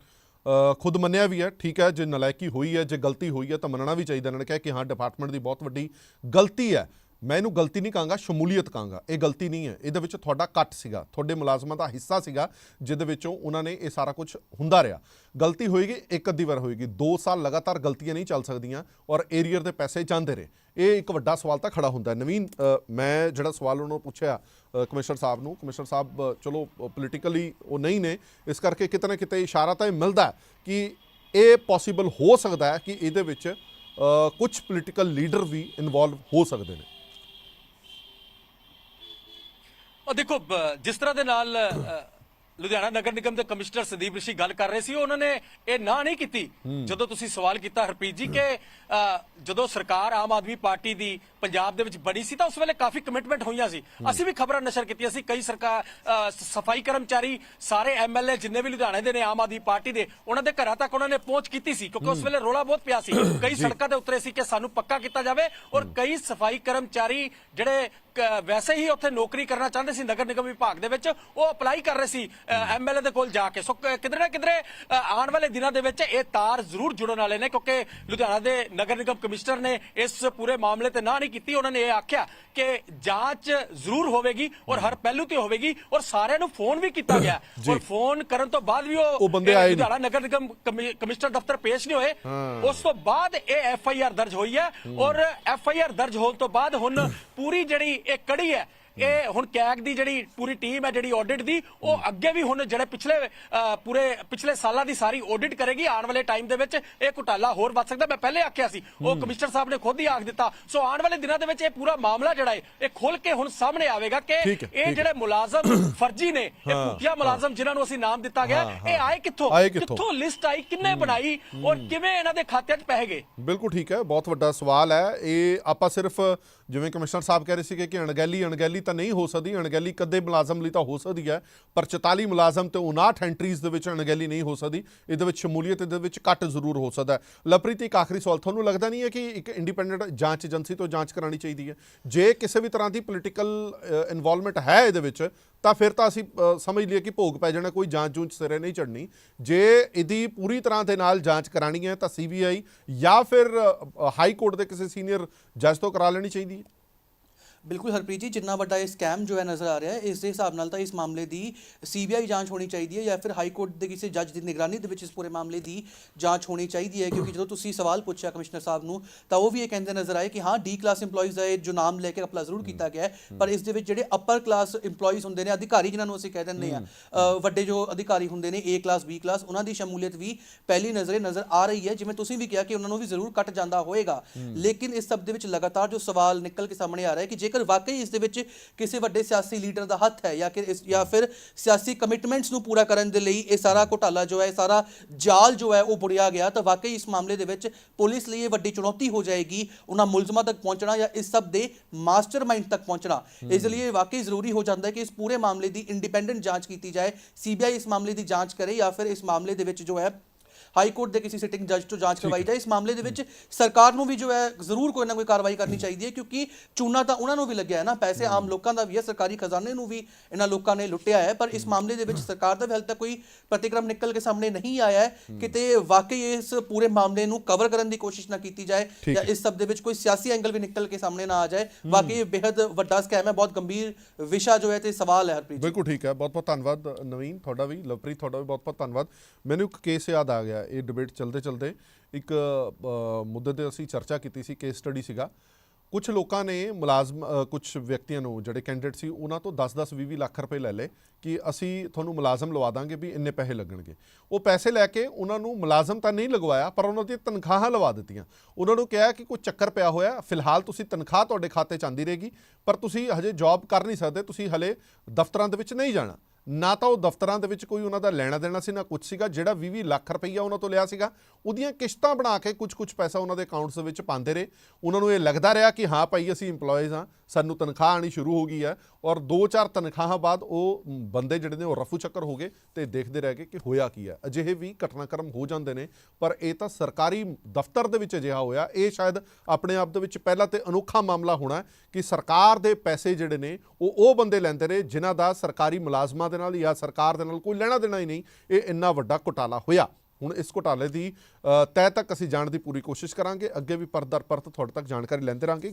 ਖੁਦ ਮੰਨਿਆ ਵੀ ਹੈ ਠੀਕ ਹੈ ਜੇ ਨਲਾਇਕੀ ਹੋਈ ਹੈ ਜੇ ਗਲਤੀ ਹੋਈ ਹੈ ਤਾਂ ਮੰਨਣਾ ਵੀ ਚਾਹੀਦਾ ਇਹਨਾਂ ਨੇ। ਕਿਹਾ ਕਿ ਹਾਂ ਡਿਪਾਰਟਮੈਂਟ ਦੀ ਬਹੁਤ ਵੱਡੀ ਗਲਤੀ ਹੈ। ਮੈਂ ਇਹਨੂੰ ਗਲਤੀ ਨਹੀਂ ਕਹਾਂਗਾ, ਸ਼ਮੂਲੀਅਤ ਕਹਾਂਗਾ। ਇਹ ਗਲਤੀ ਨਹੀਂ ਹੈ। ਇਹਦੇ ਵਿੱਚ ਤੁਹਾਡਾ ਕੱਟ ਸੀਗਾ। ਤੁਹਾਡੇ ਮੁਲਾਜ਼ਮਾਂ ਦਾ ਹਿੱਸਾ ਸੀਗਾ, ਜਿਹਦੇ ਵਿੱਚੋਂ ਉਹਨਾਂ ਨੇ ਇਹ ਸਾਰਾ ਕੁਝ ਹੁੰਦਾ ਰਿਹਾ। ਗਲਤੀ ਹੋਏਗੀ, ਇੱਕ ਅੱਧੀ ਵਾਰ ਹੋਏਗੀ। 2 ਸਾਲ ਲਗਾਤਾਰ ਗਲਤੀਆਂ ਨਹੀਂ ਚੱਲ ਸਕਦੀਆਂ ਔਰ ਏਰੀਅਰ ਦੇ ਪੈਸੇ ਜਾਂਦੇ ਰਹੇ। ਇਹ ਇੱਕ ਵੱਡਾ ਸਵਾਲ ਤਾਂ ਖੜਾ ਹੁੰਦਾ ਨਵੀਨ ਮੈਂ ਜਿਹੜਾ ਸਵਾਲ ਉਹਨਾਂ ਨੂੰ ਪੁੱਛਿਆ ਕਮਿਸ਼ਨਰ ਸਾਹਿਬ ਨੂੰ, ਕਮਿਸ਼ਨਰ ਸਾਹਿਬ ਚਲੋ ਪੋਲੀਟੀਕਲੀ ਉਹ ਨਹੀਂ ਨੇ। ਇਸ ਕਰਕੇ ਕਿਤੇ ਨਾ ਕਿਤੇ ਇਸ਼ਾਰਾ ਤਾਂ ਇਹ ਮਿਲਦਾ ਕਿ ਇਹ ਪੋਸੀਬਲ ਹੋ ਸਕਦਾ ਹੈ ਕਿ ਇਹਦੇ ਵਿੱਚ ਕੁਝ ਪੋਲੀਟੀਕਲ ਲੀਡਰ ਵੀ ਇਨਵੋਲਵ ਹੋ ਸਕਦੇ ਨੇ। ਉਹ ਦੇਖੋ ਜਿਸ ਤਰ੍ਹਾਂ ਦੇ ਨਾਲ ਲੁਧਿਆਣਾ ਨਗਰ ਨਿਗਮ ਦੇ ਕਮਿਸ਼ਨਰ ਸੰਦੀਪ ਰਿਸ਼ੀ ਗੱਲ ਕਰ ਰਹੇ ਸੀ ਉਹਨਾਂ ਨੇ ਇਹ ਨਾ ਨਹੀਂ ਕੀਤੀ। ਜਦੋਂ ਤੁਸੀਂ ਸਵਾਲ ਕੀਤਾ ਹਰਪ੍ਰੀਤ ਜੀ ਕਿ ਜਦੋਂ ਸਰਕਾਰ ਆਮ ਆਦਮੀ ਪਾਰਟੀ ਦੀ ਪੰਜਾਬ ਦੇ ਵਿੱਚ ਬਣੀ ਸੀ ਤਾਂ ਉਸ ਵੇਲੇ ਕਾਫੀ ਕਮਿਟਮੈਂਟ ਹੋਈਆਂ ਸੀ। ਅਸੀਂ ਵੀ ਖਬਰਾਂ ਨਸ਼ਰ ਕੀਤੀਆਂ ਸੀ। ਕਈ ਸਰਕਾਰ ਸਫ਼ਾਈ ਕਰਮਚਾਰੀ ਸਾਰੇ ਐਮਐਲਏ ਜਿੰਨੇ ਵੀ ਲੁਧਿਆਣੇ ਦੇ ਨੇ ਆਮ ਆਦਮੀ ਪਾਰਟੀ ਦੇ ਉਹਨਾਂ ਦੇ ਘਰਾਂ ਤੱਕ ਉਹਨਾਂ ਨੇ ਪਹੁੰਚ ਕੀਤੀ ਸੀ ਕਿਉਂਕਿ ਉਸ ਵੇਲੇ ਰੋਲਾ ਬਹੁਤ ਪਿਆ ਸੀ। [coughs] ਕਈ ਸੜਕਾਂ ਤੇ ਉਤਰੇ ਸੀ ਕਿ ਸਾਨੂੰ ਪੱਕਾ ਕੀਤਾ ਜਾਵੇ ਔਰ ਕਈ ਸਫ਼ਾਈ ਕਰਮਚਾਰੀ ਜਿਹੜੇ ਵੈਸੇ ਹੀ ਉੱਥੇ ਨੌਕਰੀ ਕਰਨਾ ਚਾਹੁੰਦੇ ਸੀ ਨਗਰ ਨਿਗਮ ਵਿਭਾਗ ਦੇ ਵਿੱਚ। ਉਹ ਅਪਲਾਈ ਕਰ ਰਹੇ ਸੀ ਐਮਐਲਏ ਦੇ ਕੋਲ ਜਾ ਕੇ। ਸੋ ਕਿਧਰੇ ਨਾ ਕਿਧਰੇ ਆਉਣ ਵਾਲੇ ਦਿਨਾਂ ਦੇ ਵਿੱਚ ਇਹ ਤਾਰ ਜ਼ਰੂਰ ਜੁੜਨ ਵਾਲੇ ਨੇ ਕਿਉਂਕਿ ਲੁਧਿਆਣਾ ਦੇ ਨਗਰ ਨਿਗਮ ਕਮਿਸ਼ਨਰ ਨੇ ਇਸ ਪੂਰੇ ਮਾਮਲੇ ਤੇ ਨਾ ਨਹੀਂ ਕੀਤੀ। ਉਹਨਾਂ ਨੇ ਇਹ ਆਖਿਆ ਕਿ ਜਾਂਚ ਜ਼ਰੂਰ ਹੋਵੇਗੀ ਔਰ ਹਰ ਪਹਿਲੂ ਤੇ ਹੋਵੇਗੀ ਔਰ ਸਾਰਿਆਂ ਨੂੰ ਫੋਨ ਵੀ ਕੀਤਾ ਗਿਆ। [coughs] ਔਰ ਫੋਨ ਕਰਨ ਤੋਂ ਬਾਅਦ ਵੀ ਉਹ। ਲੁਧਿਆਣਾ ਨਗਰ ਨਿਗਮ ਕਮਿ- ਕਮਿਸ਼ਨਰ ਦਫ਼ਤਰ ਪੇਸ਼ ਨਹੀਂ ਹੋਏ। ਉਸ ਤੋਂ ਬਾਅਦ ਇਹ ਐਫ ਆਈ ਆਰ ਦਰਜ ਹੋਈ ਹੈ ਔਰ ਐਫ ਆਈ ਆਰ ਦਰਜ ਹੋਣ ਤੋਂ ਬਾਅਦ ਹੁਣ ਪੂਰੀ ਜਿਹੜੀ ਇਹ ਕੜੀ ਹੈ? ਇਹ ਹੁਣ ਕੈਗ ਦੀ ਜਿਹੜੀ ਪੂਰੀ ਟੀਮ ਹੈ ਜਿਹੜੀ ਆਡਿਟ ਦੀ ਉਹ ਅੱਗੇ ਵੀ ਹੁਣ ਜਿਹੜੇ ਪਿਛਲੇ ਪੂਰੇ ਪਿਛਲੇ ਸਾਲਾਂ ਦੀ ਸਾਰੀ ਆਡਿਟ ਕਰੇਗੀ ਆਉਣ ਵਾਲੇ ਟਾਈਮ ਦੇ ਵਿੱਚ। ਇਹ ਘੁਟਾਲਾ ਹੋਰ ਵੱਧ ਸਕਦਾ। ਮੈਂ ਪਹਿਲੇ ਆਖਿਆ ਸੀ ਉਹ ਕਮਿਸ਼ਨਰ ਸਾਹਿਬ ਨੇ ਖੁਦ ਹੀ ਆਖ ਦਿੱਤਾ। ਸੋ ਆਉਣ ਵਾਲੇ ਦਿਨਾਂ ਦੇ ਵਿੱਚ ਇਹ ਪੂਰਾ ਮਾਮਲਾ ਜਿਹੜਾ ਹੈ ਇਹ ਖੁੱਲ ਕੇ ਹੁਣ ਸਾਹਮਣੇ ਆਵੇਗਾ ਕਿ ਇਹ। ਜਿਹੜੇ ਮੁਲਾਜ਼ਮ [coughs] ਫਰਜ਼ੀ ਨੇ ਇਹ ਭੁੱਖਿਆ ਮੁਲਾਜ਼ਮ ਜਿਨ੍ਹਾਂ ਨੂੰ ਅਸੀਂ ਨਾਮ ਦਿੱਤਾ ਗਿਆ ਇਹ ਆਏ ਕਿੱਥੋਂ? ਕਿੱਥੋਂ? ਲਿਸਟ ਆਈ ਕਿੰਨੇ ਬਣਾਈ ਔਰ ਕਿਵੇਂ ਇਹਨਾਂ ਦੇ ਖਾਤਿਆਂ 'ਚ ਪੈਸੇ ਗਏ? ਬਿਲਕੁਲ ਠੀਕ ਹੈ ਬਹੁਤ ਵੱਡਾ ਸਵਾਲ ਹੈ। ਇਹ ਆਪਾਂ ਸਿਰਫ ਜਿਵੇਂ ਕਮਿਸ਼ਨਰ ਸਾਹਿਬ ਕਹਿ ਰਹੇ ਸੀਗੇ ਕਿ ਅਣਗਹਿਲੀ ਅਣਗਹਿਲੀ ਤਾਂ ਨਹੀਂ ਹੋ ਸਕਦੀ, ਅਣਗਹਿਲੀ ਕਦੇ ਮੁਲਾਜ਼ਮ ਲਈ ਤਾਂ ਹੋ ਸਕਦੀ ਹੈ, ਪਰ 44 ਮੁਲਾਜ਼ਮ ਤੇ 59 ਐਂਟਰੀਜ਼ ਦੇ ਵਿੱਚ ਅਣਗਹਿਲੀ ਨਹੀਂ ਹੋ ਸਕਦੀ, ਇਹਦੇ ਵਿੱਚ ਸ਼ਮੂਲੀਅਤ ਇਹਦੇ ਵਿੱਚ ਘੱਟ ਜ਼ਰੂਰ ਹੋ ਸਕਦਾ ਹੈ। ਲਵਪ੍ਰੀਤ, ਇੱਕ ਆਖਰੀ ਸਵਾਲ, ਤੁਹਾਨੂੰ ਲੱਗਦਾ ਨਹੀਂ ਹੈ ਕਿ ਇੱਕ ਇੰਡੀਪੈਂਡੈਂਟ ਜਾਂਚ ਏਜੰਸੀ ਤੋਂ ਜਾਂਚ ਕਰਾਣੀ ਚਾਹੀਦੀ ਹੈ? ਜੇ ਕਿਸੇ ਵੀ ਤਰ੍ਹਾਂ ਦੀ ਪੋਲੀਟੀਕਲ ਇਨਵੋਲਵਮੈਂਟ ਹੈ ਇਹਦੇ ਵਿੱਚ ਤਾਂ ਫਿਰ ਤਾਂ ਅਸੀਂ ਸਮਝ ਲਈਏ ਕਿ ਭੋਗ ਪੈ ਜਾਣਾ, ਕੋਈ ਜਾਂਚ ਜੂੰਚ ਸਿਰੇ ਨਹੀਂ ਚੜਨੀ ਜੇ ਇਹਦੀ ਪੂਰੀ ਤਰ੍ਹਾਂ ਦੇ ਨਾਲ ਜਾਂਚ ਕਰਾਣੀ ਹੈ ਤਾਂ ਸੀਬੀਆਈ ਜਾਂ ਫਿਰ ਹਾਈ ਕੋਰਟ ਦੇ ਕਿਸੇ ਸੀਨੀਅਰ ਜੱਜ ਤੋਂ ਕਰਾ ਲੈਣੀ ਚਾਹੀਦੀ ਹੈ। ਬਿਲਕੁਲ ਹਰਪ੍ਰੀਤ ਜੀ ਜਿੰਨਾ ਵੱਡਾ ਇਹ ਸਕੈਮ ਜੋ ਹੈ ਨਜ਼ਰ ਆ ਰਿਹਾ ਹੈ ਇਸ ਦੇ ਹਿਸਾਬ ਨਾਲ ਤਾਂ ਇਸ ਮਾਮਲੇ ਦੀ ਸੀਬੀਆਈ ਜਾਂਚ ਹੋਣੀ ਚਾਹੀਦੀ ਹੈ ਜਾਂ ਫਿਰ ਹਾਈ ਕੋਰਟ ਦੇ ਕਿਸੇ ਜੱਜ ਦੀ ਨਿਗਰਾਨੀ ਦੇ ਵਿੱਚ ਇਸ ਪੂਰੇ ਮਾਮਲੇ ਦੀ ਜਾਂਚ ਹੋਣੀ ਚਾਹੀਦੀ ਹੈ? ਕਿਉਂਕਿ ਜਦੋਂ ਤੁਸੀਂ ਸਵਾਲ ਪੁੱਛਿਆ ਕਮਿਸ਼ਨਰ ਸਾਹਿਬ ਨੂੰ ਤਾਂ ਉਹ ਵੀ ਇਹ ਕਹਿੰਦੇ ਨਜ਼ਰ ਆਏ ਕਿ ਹਾਂ ਡੀ ਕਲਾਸ EMPLOYEES ਦਾ ਇਹ ਜੋ ਨਾਮ ਲੈ ਕੇ ਅਪਲਾ ਜ਼ਰੂਰ ਕੀਤਾ ਗਿਆ ਹੈ ਪਰ ਇਸ ਦੇ ਵਿੱਚ ਜਿਹੜੇ ਅਪਰ ਕਲਾਸ EMPLOYEES ਹੁੰਦੇ ਨੇ ਅਧਿਕਾਰੀ ਜਿਨ੍ਹਾਂ ਨੂੰ ਅਸੀਂ ਕਹਿ ਦਿੰਦੇ ਆ ਵੱਡੇ ਜੋ ਅਧਿਕਾਰੀ ਹੁੰਦੇ ਨੇ A ਕਲਾਸ B ਕਲਾਸ ਉਹਨਾਂ ਦੀ ਸ਼ਮੂਲੀਅਤ ਵੀ ਪਹਿਲੀ ਨਜ਼ਰੇ ਨਜ਼ਰ ਆ ਰਹੀ ਹੈ। ਜਿਵੇਂ ਤੁਸੀਂ ਵੀ ਕਿਹਾ ਕਿ ਉਹਨਾਂ ਨੂੰ ਵੀ ਜ਼ਰੂਰ ਕੱਟ ਜਾਂਦਾ ਹੋਏਗਾ। ਲੇਕਿਨ ਇਸ ਸਭ ਦੇ ਵਿੱਚ ਲਗਾਤਾਰ ਜੋ ਸਵਾਲ ਨਿਕਲ ਕੇ ਸਾਹਮਣੇ ਆ ਰਿਹਾ ਹੈ ਕਿ ਜੇਕਰ ਵਾਕਈ ਇਸ ਦੇ ਵਿੱਚ ਕਿਸੇ ਵੱਡੇ ਸਿਆਸੀ ਲੀਡਰ ਦਾ ਹੱਥ ਹੈ ਜਾਂ ਕਿ ਇਸ ਜਾਂ ਫਿਰ ਸਿਆਸੀ ਕਮਿਟਮੈਂਟਸ ਨੂੰ ਪੂਰਾ ਕਰਨ ਦੇ ਲਈ ਇਹ ਸਾਰਾ ਘੁਟਾਲਾ ਜੋ ਹੈ ਸਾਰਾ ਜਾਲ ਜੋ ਹੈ ਉਹ ਬੁੜਿਆ ਗਿਆ ਤਾਂ ਵਾਕਈ ਇਸ ਮਾਮਲੇ ਦੇ ਵਿੱਚ ਪੁਲਿਸ ਲਈ ਇਹ ਵੱਡੀ ਚੁਣੌਤੀ ਹੋ ਜਾਏਗੀ ਉਹਨਾਂ ਮੁਲਜ਼ਮਾਂ ਤੱਕ ਪਹੁੰਚਣਾ ਜਾਂ ਇਸ ਸਭ ਦੇ ਮਾਸਟਰਮਾਈਂਡ ਤੱਕ ਪਹੁੰਚਣਾ। ਇਸ ਲਈ ਇਹ ਵਾਕਈ ਜ਼ਰੂਰੀ ਹੋ ਜਾਂਦਾ ਹੈ ਕਿ ਇਸ ਪੂਰੇ ਮਾਮਲੇ ਦੀ ਇੰਡੀਪੈਂਡੈਂਟ ਜਾਂਚ ਕੀਤੀ ਜਾਏ ਸੀਬੀਆਈ ਇਸ ਮਾਮਲੇ ਦੀ ਜਾਂਚ ਕਰੇ ਜਾਂ ਫਿਰ ਇਸ ਮਾਮਲੇ ਦੇ ਵਿੱਚ ਜੋ ਹੈ ਹਾਈ ਕੋਰਟ ਦੇ ਕਿਸੇ ਸਿਟਿੰਗ ਜੱਜ ਤੋਂ ਜਾਂਚ ਕਰਵਾਈ ਜਾਏ। ਇਸ ਮਾਮਲੇ ਦੇ ਵਿੱਚ ਸਰਕਾਰ ਨੂੰ ਵੀ ਜੋ ਹੈ ਜ਼ਰੂਰ ਕੋਈ ਨਾ ਕੋਈ ਕਾਰਵਾਈ ਕਰਨੀ ਚਾਹੀਦੀ ਹੈ ਕਿਉਂਕਿ ਚੂਨਾ ਤਾਂ ਉਹਨਾਂ ਨੂੰ ਵੀ ਲੱਗਿਆ ਹੈ ਨਾ। ਪੈਸੇ ਆਮ ਲੋਕਾਂ ਦਾ ਵੀ ਹੈ ਸਰਕਾਰੀ ਖਜ਼ਾਨੇ ਨੂੰ ਵੀ ਇਹਨਾਂ ਲੋਕਾਂ ਨੇ ਲੁੱਟਿਆ ਹੈ। ਪਰ ਇਸ ਮਾਮਲੇ ਦੇ ਵਿੱਚ ਸਰਕਾਰ ਦਾ ਵੀ ਹਾਲੇ ਤੱਕ ਕੋਈ ਪ੍ਰਤੀਕਰਮ ਨਿਕਲ ਕੇ ਸਾਹਮਣੇ ਨਹੀਂ ਆਇਆ ਹੈ। ਕਿਤੇ ਵਾਕਈ ਇਸ ਪੂਰੇ ਮਾਮਲੇ ਨੂੰ ਕਵਰ ਕਰਨ ਦੀ ਕੋਸ਼ਿਸ਼ ਨਾ ਕੀਤੀ ਜਾਏ ਜਾਂ। ਇਸ ਸਭ ਦੇ ਵਿੱਚ ਕੋਈ ਸਿਆਸੀ ਐਂਗਲ ਵੀ ਨਿਕਲ ਕੇ ਸਾਹਮਣੇ ਨਾ ਆ ਜਾਏ। ਵਾਕਈ ਇਹ ਬੇहद ਵੱਡਾ ਸਕੈਮ ਹੈ ਬਹੁਤ ਗੰਭੀਰ ਵਿਸ਼ਾ ਜੋ ਹੈ ਤੇ ਸਵਾਲ ਹੈ ਹਰਪ੍ਰੀਤ। ਬਿਲਕੁਲ ਠੀਕ ਹੈ। ਬਹੁਤ ਬਹੁਤ ਧੰਨਵਾਦ ਨਵੀਨ ਤੁਹਾਡਾ ਵੀ ਲਵਪ੍ਰੀਤ ਤੁਹਾਡਾ ਵੀ ਬਹੁਤ ਬਹੁਤ ਧੰਨਵਾਦ। ਮੈਨੂੰ ਇੱਕ ਕੇਸ ਯਾਦ ਆ ਗਿਆ। ਇਹ ਡਿਬੇਟ ਚਲਦੇ ਚਲਦੇ ਇੱਕ ਮੁੱਦੇ ਤੇ ਅਸੀਂ ਚਰਚਾ ਕੀਤੀ ਸੀ ਕੇਸ ਸਟੱਡੀ ਸੀਗਾ। ਕੁਝ ਲੋਕਾਂ ਨੇ ਮੁਲਾਜ਼ਮ ਕੁਝ ਵਿਅਕਤੀਆਂ ਨੂੰ ਜਿਹੜੇ ਕੈਂਡੀਡੇਟ ਸੀ, ਉਹਨਾਂ ਤੋਂ 10-10 20 ਲੱਖ ਰੁਪਏ ਲੈ ਲਏ ਕਿ ਅਸੀਂ ਤੁਹਾਨੂੰ ਮੁਲਾਜ਼ਮ ਲਵਾ ਦਾਂਗੇ ਵੀ ਇੰਨੇ ਪੈਸੇ ਲੱਗਣਗੇ। ਉਹ ਪੈਸੇ ਲੈ ਕੇ ਉਹਨਾਂ ਨੂੰ ਮੁਲਾਜ਼ਮ ਤਾਂ ਨਹੀਂ ਲਗਵਾਇਆ, ਪਰ ਉਹਨਾਂ ਦੀਆਂ ਤਨਖਾਹਾਂ ਲਵਾ ਦਿੱਤੀਆਂ। ਉਹਨਾਂ ਨੂੰ ਕਿਹਾ ਕਿ ਕੋਈ ਚੱਕਰ ਪਿਆ ਹੋਇਆ, ਫਿਲਹਾਲ ਤੁਸੀਂ ਤਨਖਾਹ ਤੁਹਾਡੇ ਖਾਤੇ 'ਚ ਆਂਦੀ ਰਹੇਗੀ, ਪਰ ਤੁਸੀਂ ਹਜੇ ਜੌਬ ਕਰ ਨਹੀਂ ਸਕਦੇ, ਤੁਸੀਂ ਹਲੇ ਦਫ਼ਤਰਾਂ ਦੇ ਵਿੱਚ ਨਹੀਂ ਜਾਣਾ। ਨਾ ਤਾਂ ਉਹ ਦਫ਼ਤਰਾਂ ਦੇ ਵਿੱਚ ਕੋਈ ਉਹਨਾਂ ਦਾ ਲੈਣਾ ਦੇਣਾ ਸੀ, ਨਾ ਕੁਝ ਸੀਗਾ, ਜਿਹੜਾ 20 ਲੱਖ ਰੁਪਈਆ ਉਹਨਾਂ ਤੋਂ ਲਿਆ ਸੀਗਾ। ਉਹਦੀਆਂ ਕਿਸ਼ਤਾਂ ਬਣਾ ਕੇ ਕੁਝ ਕੁਝ ਪੈਸਾ ਉਹਨਾਂ ਦੇ ਅਕਾਊਂਟਸ ਦੇ ਵਿੱਚ ਪਾਉਂਦੇ ਰਹੇ। ਉਹਨਾਂ ਨੂੰ ਇਹ ਲੱਗਦਾ ਰਿਹਾ ਕਿ ਹਾਂ ਭਾਈ ਅਸੀਂ EMPLOYEES ਹਾਂ, ਸਾਨੂੰ ਤਨਖਾਹ ਆਣੀ ਸ਼ੁਰੂ ਹੋ ਗਈ ਹੈ ਔਰ 2-4 ਤਨਖਾਹਾਂ ਬਾਅਦ ਉਹ ਬੰਦੇ ਜਿਹੜੇ ਨੇ ਉਹ ਰਫੂ ਚੱਕਰ ਹੋ ਗਏ ਤੇ ਦੇਖਦੇ ਰਹਿ ਗਏ ਕਿ ਹੋਇਆ ਕੀ ਹੈ। ਅਜਿਹੇ ਵੀ ਘਟਨਾਕ੍ਰਮ ਹੋ ਜਾਂਦੇ ਨੇ, ਪਰ ਇਹ ਤਾਂ ਸਰਕਾਰੀ ਦਫ਼ਤਰ ਦੇ ਵਿੱਚ ਅਜਿਹਾ ਹੋਇਆ। ਇਹ ਸ਼ਾਇਦ ਆਪਣੇ ਆਪ ਦੇ ਵਿੱਚ ਪਹਿਲਾ ਤੇ ਅਨੋਖਾ ਮਾਮਲਾ ਹੋਣਾ ਕਿ ਸਰਕਾਰ ਦੇ ਪੈਸੇ ਜਿਹੜੇ ਨੇ, ਉਹ ਉਹ ਬੰਦੇ ਲੈਂਦੇ ਨੇ ਜਿਨ੍ਹਾਂ ਦਾ ਸਰਕਾਰੀ ਮੁਲਾਜ਼ਮਾਂ ਦੇ ਨਾਲ ਜਾਂ ਸਰਕਾਰ ਦੇ ਨਾਲ ਕੋਈ ਲੈਣਾ ਦੇਣਾ ਹੀ ਨਹੀਂ ਇਹ ਇੰਨਾ ਵੱਡਾ ਘੁਟਾਲਾ ਹੋਇਆ। ਹੁਣ ਇਸ ਘੁਟਾਲੇ ਦੀ ਅ, ਤੱਕ ਅਸੀਂ ਜਾਣ ਦੀ ਪੂਰੀ ਕੋਸ਼ਿਸ਼ ਕਰਾਂਗੇ। ਅੱਗੇ ਵੀ ਪਰਦਰ ਪਰਤ ਤੁਹਾਡੇ ਤੱਕ ਜਾਣਕਾਰੀ ਲੈਂਦੇ ਰਾਂਗੇ